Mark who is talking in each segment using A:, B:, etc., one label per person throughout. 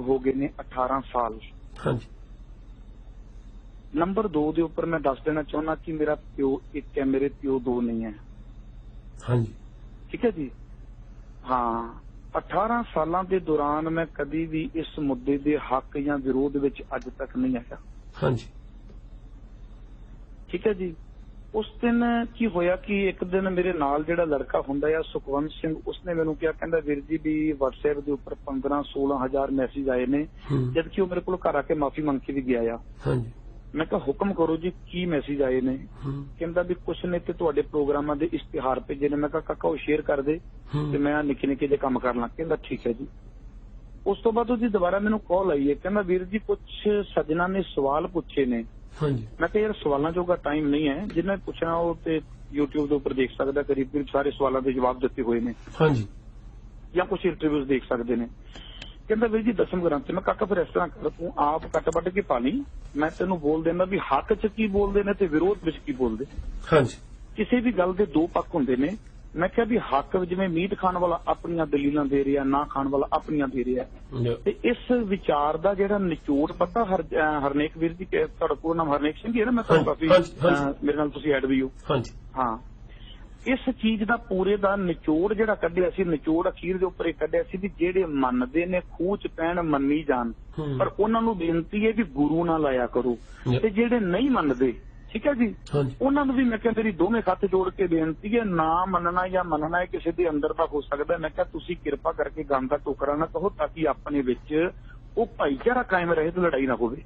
A: ਹੋ ਗਏ ਨੇ 18 ਸਾਲ।
B: ਹਾਂਜੀ।
A: ਨੰਬਰ 2 ਦੇ ਉੱਪਰ ਮੈਂ ਦੱਸ ਦੇਣਾ ਚਾਹੁੰਦਾ ਕਿ ਮੇਰਾ ਪਿਓ ਇੱਕ ਹੈ ਮੇਰੇ ਪਿਓ ਦੋ ਨਹੀਂ ਹੈ।
B: ਹਾਂਜੀ।
A: ਠੀਕ ਹੈ ਜੀ? ਹਾਂ। 18 ਸਾਲਾਂ ਦੇ ਦੌਰਾਨ ਮੈਂ ਕਦੀ ਵੀ ਇਸ ਮੁੱਦੇ ਦੇ ਹੱਕ ਜਾਂ ਵਿਰੋਧ ਵਿੱਚ ਅੱਜ ਤੱਕ ਨਹੀਂ ਆਇਆ।
B: ਹਾਂਜੀ।
A: ਠੀਕ ਹੈ ਜੀ? ਉਸ ਦਿਨ ਕੀ ਹੋਇਆ ਕਿ ਇੱਕ ਦਿਨ ਮੇਰੇ ਨਾਲ ਜਿਹੜਾ ਲੜਕਾ ਹੁੰਦਾ ਆ ਸੁਖਵੰਤ ਸਿੰਘ ਉਸਨੇ ਮੈਨੂੰ ਕਿਹਾ ਕਹਿੰਦਾ ਵੀਰ ਜੀ ਵੀ WhatsApp ਦੇ ਉੱਪਰ 15 16000 ਮੈਸੇਜ ਆਏ ਨੇ ਜਦ ਕਿ ਉਹ ਮੇਰੇ ਕੋਲ ਘਰ ਆ ਕੇ ਮਾਫੀ ਮੰਗ ਕੇ ਵੀ ਗਿਆ ਆ।
B: ਹਾਂਜੀ।
A: ਮੈਂ ਕਿਹਾ ਹੁਕਮ ਕਰੋ ਜੀ ਕੀ ਮੈਸੇਜ ਆਏ ਨੇ? ਕਹਿੰਦਾ ਵੀ ਕੁਛ ਨੇ ਤੇ ਤੁਹਾਡੇ ਪ੍ਰੋਗਰਾਮਾਂ ਦੇ ਇਸ਼ਤਿਹਾਰ ਭੇਜੇ ਨੇ। ਮੈਂ ਕਿਹਾ ਕਾਕਾ ਉਹ ਸ਼ੇਅਰ ਕਰ ਦੇ ਤੇ ਮੈਂ ਨਿੱਕੇ ਨਿੱਕੇ ਜੇ ਕੰਮ ਕਰ ਲਾਂ ਕਹਿੰਦਾ ਠੀਕ ਹੈ ਜੀ। ਉਸ ਤੋਂ ਬਾਅਦ ਉਹਦੀ ਦੁਬਾਰਾ ਮੈਨੂੰ ਕਾਲ ਆਈ ਹੈ। ਕਹਿੰਦਾ ਵੀਰ ਜੀ ਕੁਝ ਸੱਜਣਾ ਨੇ ਸਵਾਲ ਪੁੱਛੇ ਨੇ।
B: ਹਾਂਜੀ।
A: ਮੈਂ ਕਿਹਾ ਯਾਰ ਸਵਾਲਾਂ ਜੋਗਾ ਟਾਈਮ ਨਹੀਂ ਹੈ। ਜਿੰਨਾ ਪੁੱਛਣਾ ਉਹ ਤੇ YouTube ਦੇ ਉੱਪਰ ਦੇਖ ਸਕਦਾ ਕਰੀਬ ਕਰੀਬ ਸਾਰੇ ਸਵਾਲਾਂ ਦੇ ਜਵਾਬ ਦਿੱਤੇ ਹੋਏ ਨੇ।
B: ਹਾਂਜੀ।
A: ਜਾਂ ਕੁਝ ਇੰਟਰਵਿਊਜ਼ ਦੇਖ ਸਕਦੇ ਨੇ। ਕਹਿੰਦਾ ਵੀਰ ਜੀ ਦਸਮ ਗ੍ਰੰਥ ਮੈਂ ਕਾਕਾ ਫਿਰ ਇਸ ਤਰ੍ਹਾਂ ਕਰ ਤੂੰ ਆਪ ਕੱਟ ਵੱਟ ਕੇ ਪਾ ਲਈ। ਮੈਂ ਤੈਨੂੰ ਬੋਲ ਦਿੰਦਾ ਵੀ ਹੱਕ 'ਚ ਕੀ ਬੋਲਦੇ ਨੇ ਤੇ ਵਿਰੋਧ ਵਿੱਚ ਕੀ ਬੋਲਦੇ?
B: ਹਾਂਜੀ।
A: ਕਿਸੇ ਵੀ ਗੱਲ ਦੇ ਦੋ ਪੱਖ ਹੁੰਦੇ ਨੇ। ਮੈਂ ਕਿਹਾ ਵੀ ਹੱਕ ਜਿਵੇਂ ਮੀਟ ਖਾਣ ਵਾਲਾ ਆਪਣੀਆਂ ਦਲੀਲਾਂ ਦੇ ਰਿਹਾ ਨਾ ਖਾਣ ਵਾਲਾ ਆਪਣੀਆਂ ਦੇ ਰਿਹਾ. ਤੇ ਇਸ ਵਿਚਾਰ ਦਾ ਜਿਹੜਾ ਨਿਚੋੜ ਪਤਾ ਹਰਨੇਕ ਵੀਰ ਜੀ ਕਿ ਤੁਹਾਡਾ ਪੂਰਾ ਨਾਮ ਹਰਨੇਕ ਸਿੰਘ ਹੀ ਨਾ ਮੈਂ ਤੁਹਾਨੂੰ ਕਾਫੀ ਮੇਰੇ ਨਾਲ ਤੁਸੀਂ ਐਡ ਵੀ ਹੋ ਹਾਂ ਇਸ ਚੀਜ਼ ਦਾ ਪੂਰੇ ਦਾ ਨਿਚੋੜ ਜਿਹੜਾ ਕੱਢਿਆ ਸੀ ਨਿਚੋੜ ਅਖੀਰ ਦੇ ਉੱਪਰ ਇਹ ਕੱਢਿਆ ਸੀ ਵੀ ਜਿਹੜੇ ਮੰਨਦੇ ਨੇ ਖੂਹ ਚ ਪੈਣ ਮੰਨੀ ਜਾਣ। ਪਰ ਉਹਨਾਂ ਨੂੰ ਬੇਨਤੀ ਹੈ ਵੀ ਗੁਰੂ ਨਾ ਲਾਇਆ ਕਰੋ. ਤੇ ਜਿਹੜੇ ਨਹੀਂ ਮੰਨਦੇ ਠੀਕ ਹੈ ਜੀ ਉਹਨਾਂ ਨੂੰ ਵੀ ਮੈਂ ਕਿਹਾ ਮੇਰੀ ਦੋਵੇਂ ਹੱਥ ਜੋੜ ਕੇ ਬੇਨਤੀ ਹੈ ਨਾ ਮੰਨਣਾ ਜਾਂ ਮੰਨਣਾ ਹੈ ਕਿਸੇ ਦੇ ਅੰਦਰ ਦਾ ਹੋ ਸਕਦਾ। ਮੈਂ ਕਿਹਾ ਤੁਸੀਂ ਕਿਰਪਾ ਕਰਕੇ ਗੰਦ ਦਾ ਟੋਕਰਾ ਨਾ ਕਹੋ ਤਾਂ ਕਿ ਆਪਣੇ ਵਿੱਚ ਉਹ ਭਾਈਚਾਰਾ ਕਾਇਮ ਰਹੇ ਤੇ ਲੜਾਈ ਨਾ ਹੋਵੇ.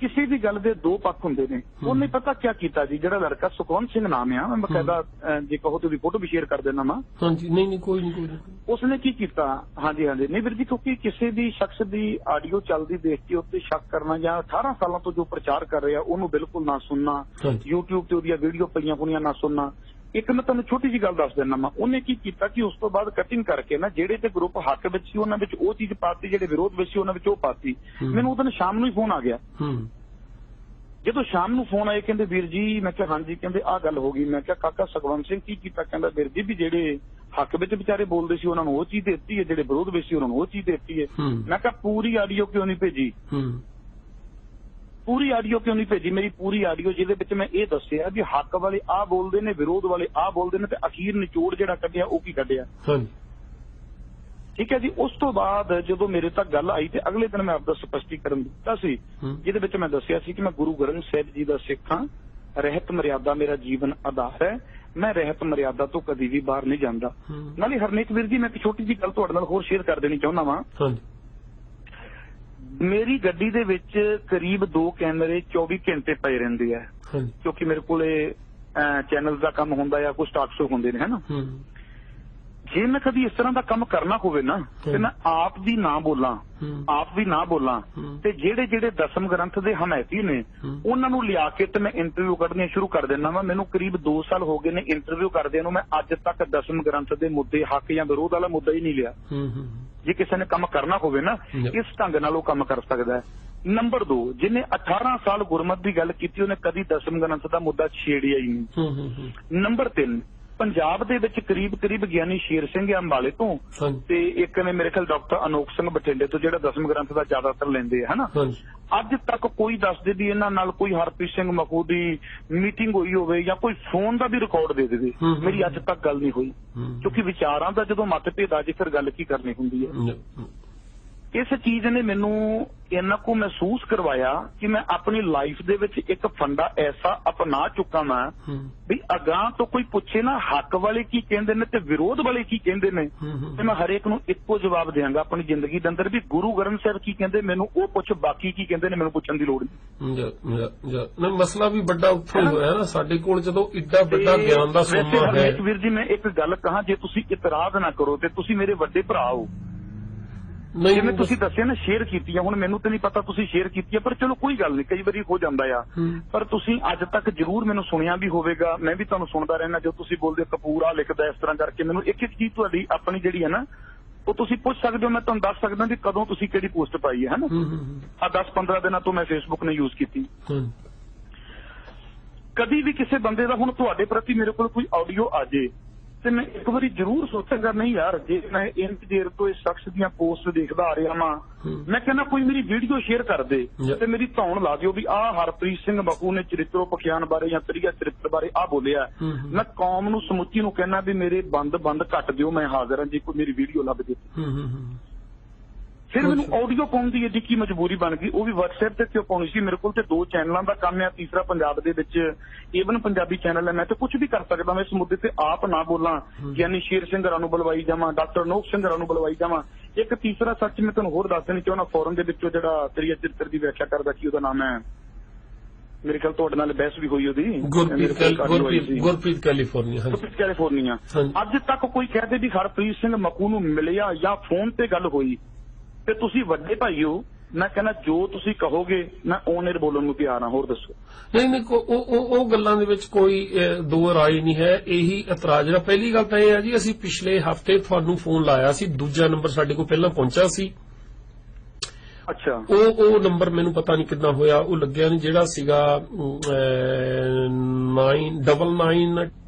A: ਕਿਸੇ ਵੀ ਗੱਲ ਦੇ ਦੋ ਪੱਖ ਹੁੰਦੇ ਨੇ। ਉਹਨੇ ਪਤਾ ਕੀ ਕੀਤਾ ਜੀ? ਜਿਹੜਾ ਲੜਕਾ ਸੁਖਵੰਤ ਸਿੰਘ ਨਾਮ ਆ ਮੈਂ ਬਕਾਇਦਾ ਜੇ ਕਹੋ ਤੁਸੀਂ ਫੋਟੋ ਵੀ ਸ਼ੇਅਰ ਕਰ ਦੇਣਾ ਮੈਂ।
B: ਹਾਂਜੀ ਨਹੀਂ ਨਹੀਂ ਕੋਈ ਨਹੀਂ ਕੋਈ
A: ਉਸਨੇ ਕੀ ਕੀਤਾ? ਹਾਂਜੀ ਹਾਂਜੀ। ਨਹੀਂ ਵੀਰ ਜੀ ਕਿਉਂਕਿ ਕਿਸੇ ਵੀ ਸ਼ਖਸ ਦੀ ਆਡੀਓ ਚੱਲਦੀ ਦੇਖ ਕੇ ਉੱਤੇ ਸ਼ੱਕ ਕਰਨਾ ਜਾਂ 18 ਸਾਲਾਂ ਤੋਂ ਜੋ ਪ੍ਰਚਾਰ ਕਰ ਰਿਹਾ ਉਹਨੂੰ ਬਿਲਕੁਲ ਨਾ ਸੁਣਨਾ YouTube ਤੇ ਉਹਦੀਆਂ ਵੀਡੀਓ ਪਈਆਂ ਹੋਣੀਆਂ ਨਾ ਸੁਣਨਾ ਇੱਕ ਮੈਂ ਤੁਹਾਨੂੰ ਛੋਟੀ ਜੀ ਗੱਲ ਦੱਸ ਦਿੰਦਾ ਮੈਂ ਉਹਨੇ ਕੀ ਕੀਤਾ ਕਿ ਉਸ ਤੋਂ ਬਾਅਦ ਕਟਿੰਗ ਕਰਕੇ ਨਾ ਜਿਹੜੇ ਤੇ ਗਰੁੱਪ ਹੱਕ ਵਿੱਚ ਸੀ ਉਹਨਾਂ ਵਿੱਚ ਉਹ ਚੀਜ਼ ਪਾਤੀ ਜਿਹੜੇ ਵਿਰੋਧ ਵਿੱਚ ਸੀ ਉਹਨਾਂ ਵਿੱਚ ਉਹ ਪਾਤੀ। ਮੈਨੂੰ ਉਦੋਂ ਸ਼ਾਮ ਨੂੰ ਹੀ ਫੋਨ ਆ ਗਿਆ। ਜਦੋਂ ਸ਼ਾਮ ਨੂੰ ਫੋਨ ਆਏ ਕਹਿੰਦੇ ਵੀਰ ਜੀ ਮੈਂ ਕਿਹਾ ਹਾਂਜੀ ਕਹਿੰਦੇ ਆਹ ਗੱਲ ਹੋ ਗਈ। ਮੈਂ ਕਿਹਾ ਕਾਕਾ ਸਗਵੰਤ ਸਿੰਘ ਕੀ ਕੀਤਾ? ਕਹਿੰਦਾ ਵੀਰ ਜੀ ਵੀ ਜਿਹੜੇ ਹੱਕ ਵਿੱਚ ਵਿਚਾਰੇ ਬੋਲਦੇ ਸੀ ਉਹਨਾਂ ਨੂੰ ਉਹ ਚੀਜ਼ ਦਿੱਤੀ ਹੈ ਜਿਹੜੇ ਵਿਰੋਧ ਵਿੱਚ ਸੀ ਉਹਨਾਂ ਨੂੰ ਉਹ ਚੀਜ਼ ਦਿੱਤੀ ਹੈ।
B: ਹੂੰ।
A: ਮੈਂ ਕਿਹਾ ਪੂਰੀ ਆਡੀਓ ਕਿਉਂ ਨਹੀਂ ਭੇਜੀ?
B: ਹੂੰ।
A: ਪੂਰੀ ਆਡੀਓ ਕਿਉਂ ਨਹੀਂ ਭੇਜੀ? ਮੇਰੀ ਪੂਰੀ ਆਡੀਓ ਜਿਹਦੇ ਵਿੱਚ ਮੈਂ ਇਹ ਦੱਸਿਆ ਵੀ ਹੱਕ ਵਾਲੇ ਆਹ ਬੋਲਦੇ ਨੇ ਵਿਰੋਧ ਵਾਲੇ ਆਹ ਬੋਲਦੇ ਨੇ ਤੇ ਅਖੀਰ ਨਿਚੋੜ ਜਿਹੜਾ ਕੱਢਿਆ ਉਹ ਕੀ ਕੱਢਿਆ?
B: ਹਾਂਜੀ।
A: ਠੀਕ ਹੈ ਜੀ? ਉਸ ਤੋਂ ਬਾਅਦ ਜਦੋਂ ਮੇਰੇ ਤੱਕ ਗੱਲ ਆਈ ਤੇ ਅਗਲੇ ਦਿਨ ਮੈਂ ਆਪਦਾ ਸਪਸ਼ਟੀਕਰਨ ਦਿੱਤਾ ਸੀ ਜਿਹਦੇ ਵਿੱਚ ਮੈਂ ਦੱਸਿਆ ਸੀ ਕਿ ਮੈਂ ਗੁਰੂ ਗ੍ਰੰਥ ਸਾਹਿਬ ਜੀ ਦਾ ਸਿੱਖ ਹਾਂ। ਰਹਿਤ ਮਰਿਆਦਾ ਮੇਰਾ ਜੀਵਨ ਆਧਾਰ ਹੈ। ਮੈਂ ਰਹਿਤ ਮਰਿਆਦਾ ਤੋਂ ਕਦੀ ਵੀ ਬਾਹਰ ਨਹੀਂ ਜਾਂਦਾ। ਨਾਲੇ ਹਰਨੇਕ ਵੀਰ ਜੀ ਮੈਂ ਇੱਕ ਛੋਟੀ ਜਿਹੀ ਗੱਲ ਤੁਹਾਡੇ ਨਾਲ ਹੋਰ ਸ਼ੇਅਰ ਕਰ ਦੇਣੀ ਚਾਹੁੰਦਾ ਵਾਂ।
B: ਹਾਂਜੀ।
A: ਮੇਰੀ ਗੱਡੀ ਦੇ ਵਿੱਚ ਕਰੀਬ 2 ਕੈਮਰੇ 24 ਘੰਟੇ ਪਏ ਰਹਿੰਦੇ ਆ। ਕਿਉਂਕਿ ਮੇਰੇ ਕੋਲੇ ਚੈਨਲ ਦਾ ਕੰਮ ਹੁੰਦਾ ਆ ਕੁਝ ਟਾਕ ਸ਼ੋ ਹੁੰਦੇ ਨੇ ਹਨਾ
B: ਹੂੰ।
A: ਜੇ ਮੈਂ ਕਦੀ ਇਸ ਤਰ੍ਹਾਂ ਦਾ ਕੰਮ ਕਰਨਾ ਹੋਵੇ ਨਾ ਤੇ ਮੈਂ ਆਪ ਵੀ ਨਾ ਬੋਲਾਂ ਆਪ ਵੀ ਨਾ ਬੋਲਾਂ। ਤੇ ਜਿਹੜੇ ਜਿਹੜੇ ਦਸਮ ਗ੍ਰੰਥ ਦੇ ਹਮਾਇਤੀ ਨੇ। ਉਹਨਾਂ ਨੂੰ ਲਿਆ ਕੇ ਤੇ ਮੈਂ ਇੰਟਰਵਿਊ ਕੱਢਣੀਆਂ ਸ਼ੁਰੂ ਕਰ ਦਿੰਦਾ ਵਾਂ। ਮੈਨੂੰ ਕਰੀਬ 2 ਸਾਲ ਹੋ ਗਏ ਨੇ ਇੰਟਰਵਿਊ ਕਰਦੇ ਨੂੰ ਮੈਂ ਅੱਜ ਤੱਕ ਦਸਮ ਗ੍ਰੰਥ ਦੇ ਮੁੱਦੇ ਹੱਕ ਜਾਂ ਵਿਰੋਧ ਵਾਲਾ ਮੁੱਦਾ ਹੀ ਨਹੀਂ ਲਿਆ। ਜੇ ਕਿਸੇ ਨੇ ਕੰਮ ਕਰਨਾ ਹੋਵੇ ਨਾ. ਇਸ ਢੰਗ ਨਾਲ ਉਹ ਕੰਮ ਕਰ ਸਕਦਾ ਹੈ। ਨੰਬਰ 2 ਜਿਹਨੇ 18 ਸਾਲ ਗੁਰਮਤ ਦੀ ਗੱਲ ਕੀਤੀ ਉਹਨੇ ਕਦੀ ਦਸਮ ਗ੍ਰੰਥ ਦਾ ਮੁੱਦਾ ਛੇੜਿਆ ਹੀ ਨਹੀਂ।
B: ਹੂੰ ਹੂੰ ਹੂੰ।
A: ਨੰਬਰ 3 ਪੰਜਾਬ ਦੇ ਵਿੱਚ ਕਰੀਬ ਕਰੀਬ ਗਿਆਨੀ ਸ਼ੇਰ ਸਿੰਘ ਅੰਬਾਲੇ ਤੋਂ ਤੇ ਇੱਕ ਨੇ ਮੇਰੇ ਖਿਆਲ ਡਾਕਟਰ ਅਨੋਖ ਸਿੰਘ ਬਠਿੰਡੇ ਤੋਂ ਜਿਹੜਾ ਦਸਮ ਗ੍ਰੰਥ ਦਾ ਜ਼ਿਆਦਾਤਰ ਲੈਂਦੇ ਆ ਹਨਾ? ਅੱਜ ਤੱਕ ਕੋਈ ਦੱਸਦੇ ਵੀ ਇਹਨਾਂ ਨਾਲ ਕੋਈ ਹਰਪ੍ਰੀਤ ਸਿੰਘ ਮਖੂ ਦੀ ਮੀਟਿੰਗ ਹੋਈ ਹੋਵੇ ਜਾਂ ਕੋਈ ਫੋਨ ਦਾ ਵੀ ਰਿਕਾਰਡ ਦੇ ਦੇਵੇ। ਮੇਰੀ ਅੱਜ ਤੱਕ ਗੱਲ ਨਹੀਂ ਹੋਈ। ਕਿਉਂਕਿ ਵਿਚਾਰਾਂ ਦਾ ਜਦੋਂ ਮਤਭੇਦ ਆ ਜੇ ਫਿਰ ਗੱਲ ਕੀ ਕਰਨੀ ਹੁੰਦੀ ਹੂੰ, ਇਸ ਚੀਜ਼ ਨੇ ਮੈਨੂੰ ਇੰਨਾ ਕੁ ਮਹਿਸੂਸ ਕਰਵਾਇਆ ਕਿ ਮੈਂ ਆਪਣੀ ਲਾਈਫ ਦੇ ਵਿੱਚ ਇੱਕ ਫੰਡਾ ਐਸਾ ਅਪਣਾ ਚੁੱਕਾ ਮੈਂ ਵੀ ਅਗਾਹ ਤੋਂ ਕੋਈ ਪੁੱਛੇ ਨਾ ਹੱਕ ਵਾਲੇ ਕੀ ਕਹਿੰਦੇ ਨੇ ਤੇ ਵਿਰੋਧ ਵਾਲੇ ਕੀ ਕਹਿੰਦੇ ਨੇ। ਤੇ ਮੈਂ ਹਰੇਕ ਨੂੰ ਇੱਕੋ ਜਵਾਬ ਦਿਆਂਗਾ ਆਪਣੀ ਜ਼ਿੰਦਗੀ ਦੇ ਅੰਦਰ ਵੀ ਗੁਰੂ ਗ੍ਰੰਥ ਸਾਹਿਬ ਕੀ ਕਹਿੰਦੇ ਮੈਨੂੰ ਉਹ ਪੁੱਛ ਬਾਕੀ ਕੀ ਕਹਿੰਦੇ ਨੇ ਮੈਨੂੰ ਪੁੱਛਣ ਦੀ ਲੋੜ ਨਹੀਂ।
B: ਨਾ ਮਸਲਾ ਵੀ ਵੱਡਾ ਉੱਥੇ ਹੋਇਆ ਨਾ ਸਾਡੇ ਕੋਲ ਜਦੋਂ ਇੱਡਾ ਵੱਡਾ ਗਿਆਨ ਦਾ ਸੋਮਾ ਹੈ।
A: ਵੀਰ ਜੀ ਮੈਂ ਇੱਕ ਗੱਲ ਕਹਾਂ ਜੇ ਤੁਸੀਂ ਇਤਰਾਜ਼ ਨਾ ਕਰੋ ਤੇ ਤੁਸੀਂ ਮੇਰੇ ਵੱਡੇ ਭਰਾ ਹੋ। ਜਿਵੇਂ ਤੁਸੀਂ ਦੱਸਿਆ ਨਾ ਸ਼ੇਅਰ ਕੀਤੀ ਆ ਹੁਣ ਮੈਨੂੰ ਤੇ ਨਹੀਂ ਪਤਾ ਤੁਸੀਂ ਸ਼ੇਅਰ ਕੀਤੀ ਆ ਪਰ ਚਲੋ ਕੋਈ ਗੱਲ ਨਹੀਂ ਕਈ ਵਾਰੀ ਹੋ ਜਾਂਦਾ ਆ। ਪਰ ਤੁਸੀਂ ਅੱਜ ਤੱਕ ਜ਼ਰੂਰ ਮੈਨੂੰ ਸੁਣਿਆ ਵੀ ਹੋਵੇਗਾ ਮੈਂ ਵੀ ਤੁਹਾਨੂੰ ਸੁਣਦਾ ਰਹਿਣਾ ਜੋ ਤੁਸੀਂ ਬੋਲਦੇ ਕਪੂਰ ਆ ਲਿਖਦਾ ਇਸ ਤਰ੍ਹਾਂ ਕਰਕੇ ਮੈਨੂੰ ਇੱਕ ਇੱਕ ਚੀਜ਼ ਤੁਹਾਡੀ ਆਪਣੀ ਜਿਹੜੀ ਹੈ ਨਾ ਉਹ ਤੁਸੀਂ ਪੁੱਛ ਸਕਦੇ ਹੋ ਮੈਂ ਤੁਹਾਨੂੰ ਦੱਸ ਸਕਦਾ ਵੀ ਕਦੋਂ ਤੁਸੀਂ ਕਿਹੜੀ ਪੋਸਟ ਪਾਈ ਹੈ ਹਨਾ ਆ 10 15 ਦਿਨਾਂ ਤੋਂ ਮੈਂ ਫੇਸਬੁੱਕ ਨੇ ਯੂਜ਼ ਕੀਤੀ। ਕਦੀ ਵੀ ਕਿਸੇ ਬੰਦੇ ਦਾ ਹੁਣ ਤੁਹਾਡੇ ਪ੍ਰਤੀ ਮੇਰੇ ਕੋਲ ਕੋਈ ਆਡੀਓ ਆ ਜੇ ਤੇ ਮੈਂ ਇੱਕ ਵਾਰੀ ਜ਼ਰੂਰ ਸੋਚਾਂਗਾ ਨਹੀਂ ਯਾਰ ਜੇ ਮੈਂ ਇੰਨੀ ਦੇਰ ਤੋਂ ਇਸ ਸ਼ਖਸ ਦੀਆਂ ਪੋਸਟ ਦੇਖਦਾ ਆ ਰਿਹਾ
B: ਹੂੰ।
A: ਮੈਂ ਕਹਿੰਦਾ ਕੋਈ ਮੇਰੀ ਵੀਡੀਓ ਸ਼ੇਅਰ ਕਰ ਦੇ. ਤੇ ਮੇਰੀ ਧੌਣ ਲਾ ਦਿਓ ਵੀ ਆਹ ਹਰਪ੍ਰੀਤ ਸਿੰਘ ਬਕੂ ਨੇ ਚਰਿੱਤਰੋ ਪਖਿਆਨ ਬਾਰੇ ਜਾਂ ਤਰੀਆ ਚਰਿੱਤਰ ਬਾਰੇ ਆ ਬੋਲਿਆ। ਮੈਂ ਕੌਮ ਨੂੰ ਸਮੁੱਚੀ ਨੂੰ ਕਹਿਣਾ ਵੀ ਮੇਰੇ ਬੰਦ ਬੰਦ ਕੱਟ ਦਿਓ ਮੈਂ ਹਾਜ਼ਰ ਹਾਂ ਜੇ ਕੋਈ ਮੇਰੀ ਵੀਡੀਓ ਲੱਭ ਜੇ ਫਿਰ ਮੈਨੂੰ ਆਡੀਓ ਪਾਉਣ ਦੀ ਏਡੀ ਕੀ ਮਜਬੂਰੀ ਬਣ ਗਈ? ਉਹ ਵੀ WhatsApp ਤੇ ਕਿਉਂ ਪਾਉਣੀ ਸੀ? ਮੇਰੇ ਕੋਲ ਤੇ ਦੋ ਚੈਨਲਾਂ ਦਾ ਕੰਮ ਹੈ ਤੀਸਰਾ ਪੰਜਾਬ ਦੇ ਵਿੱਚ ਈਵਨ ਪੰਜਾਬੀ ਚੈਨਲ ਹੈ ਮੈਂ ਤੇ ਕੁਝ ਵੀ ਕਰ ਸਕਦਾ ਮੈਂ ਇਸ ਮੁੱਦੇ ਤੇ ਆਪ ਨਾ ਬੋਲਾਂ ਗਿਆਨੀ ਸ਼ੇਰ ਸਿੰਘ ਨੂੰ ਬੁਲਵਾਈ ਜਾਵਾਂ ਡਾਕਟਰ ਨੋਕ ਸਿੰਘ ਨੂੰ ਬੁਲਵਾਈ ਜਾਵਾਂ। ਇੱਕ ਤੀਸਰਾ ਸੱਚ ਮੈਂ ਤੁਹਾਨੂੰ ਹੋਰ ਦੱਸ ਦੇਣੀ ਚਾਹੁੰਦਾ ਫੋਰਮ ਦੇ ਵਿੱਚੋਂ ਜਿਹੜਾ ਤਰੀਆ ਚਿੱਤਰ ਦੀ ਵਿਆਖਿਆ ਕਰਦਾ ਕੀ ਉਹਦਾ ਨਾਮ ਹੈ। ਮੇਰੇ ਖਿਆਲ ਤੁਹਾਡੇ ਨਾਲ ਬਹਿਸ ਵੀ ਹੋਈ ਉਹਦੀ।
B: Gurpreet California
A: Gurpreet California. ਅੱਜ ਤੱਕ ਕੋਈ ਕਹਦੇ ਵੀ ਹਰਪ੍ਰੀਤ ਸਿੰਘ ਮਕੂ ਨੂੰ ਮਿਲਿਆ ਜਾਂ ਫੋਨ ਤੇ ਗੱਲ ਹੋਈ ਤੇ ਤੁਸੀਂ ਵੱਡੇ ਭਾਈ ਹੋ ਮੈਂ ਕਹਿੰਦਾ ਜੋ ਤੁਸੀਂ ਕਹੋਗੇ ਮੈਂ ਅਰ ਬੋਲਣ ਨੂੰ ਤਿਆਰ ਹਾਂ ਹੋਰ ਦੱਸੋ।
B: ਨਹੀਂ ਨਹੀਂ ਉਹ ਉਹ ਉਹ ਗੱਲਾਂ ਦੇ ਵਿੱਚ ਕੋਈ ਦੋ ਰਾਏ ਨਹੀਂ ਹੈ। ਇਹੀ ਇਤਰਾਜ਼ ਜਿਹੜਾ ਪਹਿਲੀ ਗੱਲ ਤਾਂ ਇਹ ਹੈ ਜੀ ਅਸੀਂ ਪਿਛਲੇ ਹਫ਼ਤੇ ਤੁਹਾਨੂੰ ਫੋਨ ਲਾਇਆ ਸੀ ਦੂਜਾ ਨੰਬਰ ਸਾਡੇ ਕੋਲ ਪਹਿਲਾਂ ਪਹੁੰਚਿਆ ਸੀ।
A: ਅੱਛਾ।
B: ਉਹ ਉਹ ਨੰਬਰ ਮੈਨੂੰ ਪਤਾ ਨਹੀਂ ਕਿੰਨਾ ਹੋਇਆ ਉਹ ਲੱਗਿਆ ਨਹੀਂ ਜਿਹੜਾ ਸੀਗਾ 999
A: ਹੂੰ ਹੂੰ ਹੂੰ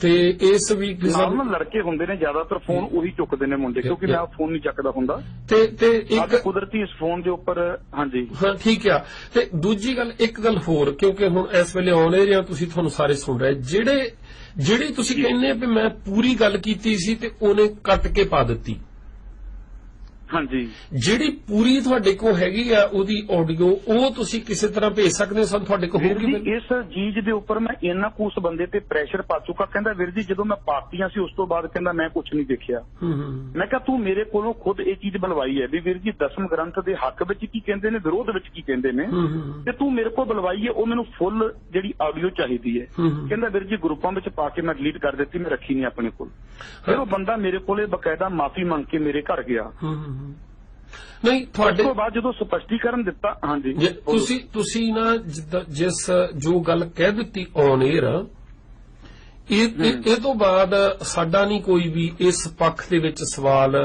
B: ਤੇ ਇਸ ਵੀਕ
A: ਨਾਲ ਨਾ ਲੜਕੇ ਹੁੰਦੇ ਨੇ ਜ਼ਿਆਦਾਤਰ ਫੋਨ ਉਹੀ ਚੁੱਕਦੇ ਨੇ ਮੁੰਡੇ ਕਿਉਂਕਿ ਮੈਂ ਫੋਨ ਨਹੀਂ ਚੱਕਦਾ ਹੁੰਦਾ।
B: ਤੇ ਤੇ ਇੱਕ
A: ਕੁਦਰਤੀ ਇਸ ਫੋਨ ਦੇ ਉੱਪਰ ਹਾਂਜੀ।
B: ਹਾਂ ਠੀਕ ਆ। ਤੇ ਦੂਜੀ ਗੱਲ ਇੱਕ ਗੱਲ ਹੋਰ ਕਿਉਂਕਿ ਹੁਣ ਇਸ ਵੇਲੇ ਆਉਣੇ ਜਾਂ ਤੁਸੀਂ ਤੁਹਾਨੂੰ ਸਾਰੇ ਸੁਣ ਰਹੇ ਜਿਹੜੇ ਜਿਹੜੇ ਤੁਸੀਂ ਕਹਿੰਦੇ ਆ ਵੀ ਮੈਂ ਪੂਰੀ ਗੱਲ ਕੀਤੀ ਸੀ ਤੇ ਉਹਨੇ ਕੱਟ ਕੇ ਪਾ ਦਿੱਤੀ।
A: ਹਾਂਜੀ।
B: ਜਿਹੜੀ ਪੂਰੀ ਤੁਹਾਡੇ ਕੋਲ ਹੈਗੀ ਆ ਉਹਦੀ ਆਡੀਓ ਉਹ ਤੁਸੀਂ ਕਿਸੇ ਤਰ੍ਹਾਂ ਭੇਜ ਸਕਦੇ ਹੋ? ਸਾਨੂੰ ਤੁਹਾਡੇ ਕੋਲ
A: ਵੀਰ
B: ਹੋਊਗੀ
A: ਜੀ ਇਸ ਚੀਜ਼ ਦੇ ਉੱਪਰ ਮੈਂ ਇੰਨਾ ਕੁ ਉਸ ਬੰਦੇ ਤੇ ਪ੍ਰੈਸ਼ਰ ਪਾ ਚੁੱਕਾ। ਕਹਿੰਦਾ ਵੀਰ ਜੀ ਜਦੋਂ ਮੈਂ ਪਾਰਟੀਆਂ ਸੀ ਉਸ ਤੋਂ ਬਾਅਦ ਕਹਿੰਦਾ ਮੈਂ ਕੁਝ ਨਹੀਂ ਦੇਖਿਆ।
B: ਹੂੰ ਹੂੰ
A: ਮੈਂ ਕਿਹਾ ਤੂੰ ਮੇਰੇ ਕੋਲੋਂ ਖੁਦ ਇਹ ਚੀਜ਼ ਬਲਵਾਈ ਹੈ ਵੀ ਵੀਰ ਜੀ ਦਸਮ ਗ੍ਰੰਥ ਦੇ ਹੱਕ ਵਿੱਚ ਕੀ ਕਹਿੰਦੇ ਨੇ ਵਿਰੋਧ ਵਿੱਚ ਕੀ ਕਹਿੰਦੇ ਨੇ?
B: ਹੂੰ ਹੂੰ
A: ਤੇ ਤੂੰ ਮੇਰੇ ਕੋਲ ਬਲਵਾਈ ਹੈ ਉਹ ਮੈਨੂੰ ਫੁੱਲ ਜਿਹੜੀ ਆਡੀਓ ਚਾਹੀਦੀ ਹੈ।
B: ਹੂੰ, ਹੂੰ।
A: ਕਹਿੰਦਾ ਵੀਰ ਜੀ ਗਰੁੱਪਾਂ ਵਿੱਚ ਪਾ ਕੇ ਮੈਂ ਡਿਲੀਟ ਕਰ ਦਿੱਤੀ ਮੈਂ ਰੱਖੀ ਨਹੀਂ ਆਪਣੇ ਕੋਲ। ਫਿਰ ਉਹ ਬੰਦਾ ਮੇਰੇ ਕੋਲੇ ਬਕਾਇਦਾ ਮਾਫੀ ਮੰਗ ਕੇ ਮੇਰੇ ਘਰ ਗਿਆ।
B: ਹੂੰ, ਹੂੰ, ਹੂੰ। ਨਹੀਂ ਤੁਹਾਡੇ
A: ਤੋਂ ਬਾਅਦ ਜਦੋਂ ਸਪਸ਼ਟੀਕਰਨ ਦਿੱਤਾ ਹਾਂਜੀ।
B: ਤੁਸੀਂ ਤੁਸੀਂ ਨਾ ਜਿਸ ਜੋ ਗੱਲ ਕਹਿ ਦਿੱਤੀ ਔਨ 에ਅਰ ਇਹ ਇਹ- ਤੋਂ ਬਾਅਦ ਸਾਡਾ ਨਹੀਂ ਕੋਈ ਵੀ ਇਸ ਪੱਖ ਦੇ ਵਿੱਚ ਸਵਾਲ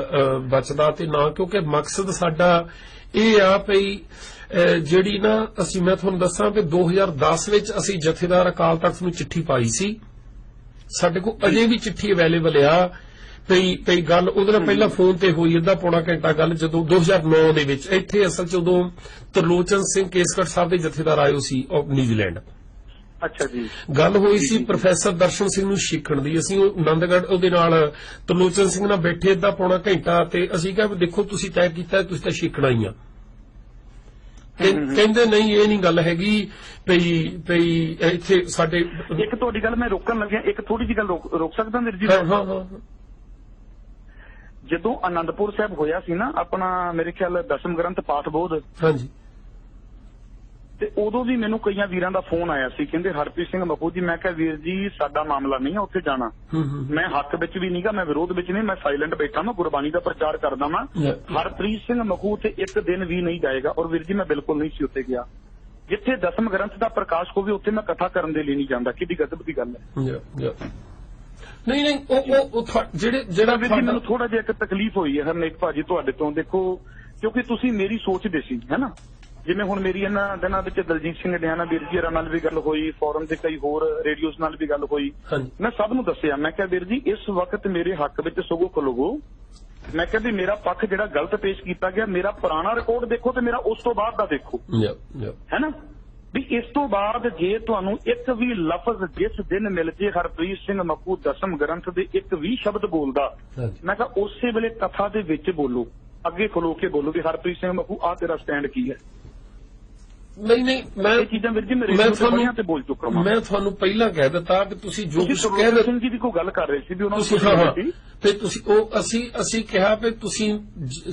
B: ਬਚਦਾ ਤੇ ਨਾ ਕਿਉਂਕਿ ਮਕਸਦ ਸਾਡਾ ਇਹ ਆ ਭਈ ਅ, ਜਿਹੜੀ ਨਾ ਅਸੀਂ ਮੈਂ ਤੁਹਾਨੂੰ ਦੱਸਾਂ ਕਿ 2010 ਵਿੱਚ ਅਸੀਂ ਜਥੇਦਾਰ ਅਕਾਲ ਤਖਤ ਨੂੰ ਚਿੱਠੀ ਪਾਈ ਸੀ। ਸਾਡੇ ਕੋਲ ਅਜੇ ਵੀ ਚਿੱਠੀ ਅਵੇਲੇਬਲ ਆ। ਪਈ ਪਈ ਗੱਲ ਉਹਦੇ ਨਾਲ ਪਹਿਲਾਂ ਫੋਨ ਤੇ ਹੋਈ ਅੱਧਾ ਪੌਣਾ ਘੰਟਾ ਗੱਲ ਜਦੋਂ 2009 ਦੇ ਵਿੱਚ ਇੱਥੇ ਅਸਲ ਚ ਉਦੋਂ ਤਰਲੋਚਨ ਸਿੰਘ ਕੇਸਗੜ੍ਹ ਸਾਹਿਬ ਦੇ ਜਥੇਦਾਰ ਆਇਓ ਸੀ ਆਫ ਨਿਊਜ਼ੀਲੈਂਡ।
A: ਅੱਛਾ ਜੀ।
B: ਗੱਲ ਹੋਈ ਸੀ ਪ੍ਰੋਫੈਸਰ ਦਰਸ਼ਨ ਸਿੰਘ ਨੂੰ ਸਿੱਖਣ ਦੀ। ਅਸੀਂ ਉਹ ਆਨੰਦਗੜ੍ਹ ਉਹਦੇ ਨਾਲ ਤਰਲੋਚਨ ਸਿੰਘ ਨਾਲ ਬੈਠੇ ਅੱਧਾ ਪੌਣਾ ਘੰਟਾ ਤੇ ਅਸੀਂ ਕਿਹਾ ਦੇਖੋ ਤੁਸੀਂ ਤੈਅ ਕੀਤਾ ਤੁਸੀਂ ਤਾਂ ਸਿੱਖਣਾ ਹੀ ਆ। ਤੇ ਕਹਿੰਦੇ ਨਹੀਂ ਇਹ ਨਹੀਂ ਗੱਲ ਹੈਗੀ ਪਈ ਪਈ ਇੱਥੇ ਸਾਡੇ
A: ਇੱਕ ਤੁਹਾਡੀ ਗੱਲ ਮੈਂ ਰੋਕਣ ਲੱਗਿਆ ਇੱਕ ਥੋੜੀ ਜਿਹੀ ਗੱਲ ਰੋਕ ਸਕਦਾ ਵੀਰ ਜੀ?
B: ਹਾਂ ਹਾਂ ਹਾਂ।
A: ਜਦੋਂ ਆਨੰਦਪੁਰ ਸਾਹਿਬ ਹੋਇਆ ਸੀ ਨਾ ਆਪਣਾ ਮੇਰੇ ਖਿਆਲ ਦਸਮ ਗ੍ਰੰਥ ਪਾਠ ਬੋਧ।
B: ਹਾਂਜੀ।
A: ਤੇ ਉਦੋਂ ਵੀ ਮੈਨੂੰ ਕਈਆਂ ਵੀਰਾਂ ਦਾ ਫੋਨ ਆਇਆ ਸੀ ਕਹਿੰਦੇ ਹਰਪ੍ਰੀਤ ਸਿੰਘ ਮਖੂ ਜੀ ਮੈਂ ਕਿਹਾ ਵੀਰ ਜੀ ਸਾਡਾ ਮਾਮਲਾ ਨਹੀਂ ਹੈ ਉੱਥੇ ਜਾਣਾ। ਮੈਂ ਹੱਕ ਵਿੱਚ ਵੀ ਨਹੀਂਗਾ ਮੈਂ ਵਿਰੋਧ ਵਿੱਚ ਨਹੀਂ ਮੈਂ ਸਾਇਲੈਂਟ ਬੈਠਾ ਮੈਂ ਗੁਰਬਾਣੀ ਦਾ ਪ੍ਰਚਾਰ ਕਰਦਾ ਮੈਂ. ਹਰਪ੍ਰੀਤ ਸਿੰਘ ਮਖੂ ਤੇ ਇੱਕ ਦਿਨ ਵੀ ਨਹੀਂ ਜਾਏਗਾ ਔਰ ਵੀਰ ਜੀ ਮੈਂ ਬਿਲਕੁਲ ਨਹੀਂ ਸੀ ਉੱਥੇ ਗਿਆ। ਜਿੱਥੇ ਦਸਮ ਗ੍ਰੰਥ ਦਾ ਪ੍ਰਕਾਸ਼ ਹੋਵੇ ਉੱਥੇ ਮੈਂ ਕਥਾ ਕਰਨ ਦੇ ਲਈ ਨਹੀਂ ਜਾਂਦਾ ਕਿੱਡੀ ਗਜ਼ਬ ਦੀ ਗੱਲ ਹੈ।
B: ਨਹੀਂ ਨਹੀਂ ਉਹ ਉਹ- ਜਿਹੜੇ ਜਿਹੜਾ
A: ਜੀ ਮੈਨੂੰ ਥੋੜਾ ਜਿਹਾ ਇੱਕ ਤਕਲੀਫ ਹੋਈ ਹੈ ਹਰਨੇਕ ਭਾਜੀ ਤੁਹਾਡੇ ਤੋਂ। ਦੇਖੋ ਕਿਉਂਕਿ ਤੁਸੀਂ ਮੇਰੀ ਸੋਚਦੇ ਸੀ ਹੈਨਾ ਜਿਵੇਂ ਹੁਣ ਮੇਰੀ ਇਹਨਾਂ ਦਿਨਾਂ ਵਿੱਚ ਦਲਜੀਤ ਸਿੰਘ ਡਿਆਨਾ ਵੀਰ ਜੀ ਨਾਲ ਵੀ ਗੱਲ ਹੋਈ ਫੋਰਮ ਤੇ ਕਈ ਹੋਰ ਰੇਡੀਓਜ਼ ਨਾਲ ਵੀ ਗੱਲ ਹੋਈ। ਮੈਂ ਸਭ ਨੂੰ ਦੱਸਿਆ ਮੈਂ ਕਿਹਾ ਵੀਰ ਜੀ ਇਸ ਵਕਤ ਮੇਰੇ ਹੱਕ ਵਿੱਚ ਸਗੋਂ ਖਲੋਗੋ ਮੈਂ ਕਿਹਾ ਵੀ ਮੇਰਾ ਪੱਖ ਜਿਹੜਾ ਗਲਤ ਪੇਸ਼ ਕੀਤਾ ਗਿਆ ਮੇਰਾ ਪੁਰਾਣਾ ਰਿਕਾਰਡ ਦੇਖੋ ਤੇ ਮੇਰਾ ਉਸ ਤੋਂ ਬਾਅਦ ਦਾ ਦੇਖੋ। ਹੈਨਾ ਵੀ ਇਸ ਤੋਂ ਬਾਅਦ ਜੇ ਤੁਹਾਨੂੰ ਇੱਕ ਵੀ ਲਫ਼ਜ਼ ਜਿਸ ਦਿਨ ਮਿਲ ਜੇ ਹਰਪ੍ਰੀਤ ਸਿੰਘ ਮੱਕੂ ਦਸਮ ਗ੍ਰੰਥ ਦੇ ਇੱਕ ਵੀ ਸ਼ਬਦ ਬੋਲਦਾ ਮੈਂ ਕਿਹਾ ਉਸੇ ਵੇਲੇ ਕਥਾ ਦੇ ਵਿੱਚ ਬੋਲੋ ਅੱਗੇ ਖਲੋ ਕੇ ਬੋਲੋ ਵੀ ਹਰਪ੍ਰੀਤ ਸਿੰਘ ਮੱਕੂ ਆ ਤੇਰਾ ਸਟੈਂਡ ਕੀ ਹੈ?
B: ਨਹੀਂ ਨਹੀਂ ਮੈਂ
A: ਇਹ ਚੀਜ਼ਾਂ ਵੀਰ ਜੀ ਮੇਰੇ
B: ਮੈਂ
A: ਤੇ ਬੜੀਆਂ ਤੇ ਬੋਲ ਚੁੱਕਾ
B: ਤੁਹਾਨੂੰ
A: ਹਾਂ
B: ਮੈਂ ਤੁਹਾਨੂੰ ਪਹਿਲਾਂ ਕਹਿ ਦਿੱਤਾ ਕਿ ਤੁਸੀਂ ਜੋ ਕੁਝ ਕਹਿ ਦਿੱਤਾ
A: ਸਿੰਘ ਜੀ ਦੀ ਕੋਈ ਗੱਲ ਕਰ ਰਹੇ ਸੀ ਵੀ ਉਹਨਾਂ ਨੂੰ ਸੀ
B: ਤੇ ਤੁਸੀਂ ਉਹ ਅਸੀਂ ਅਸੀਂ ਕਿਹਾ ਵੀ ਤੁਸੀਂ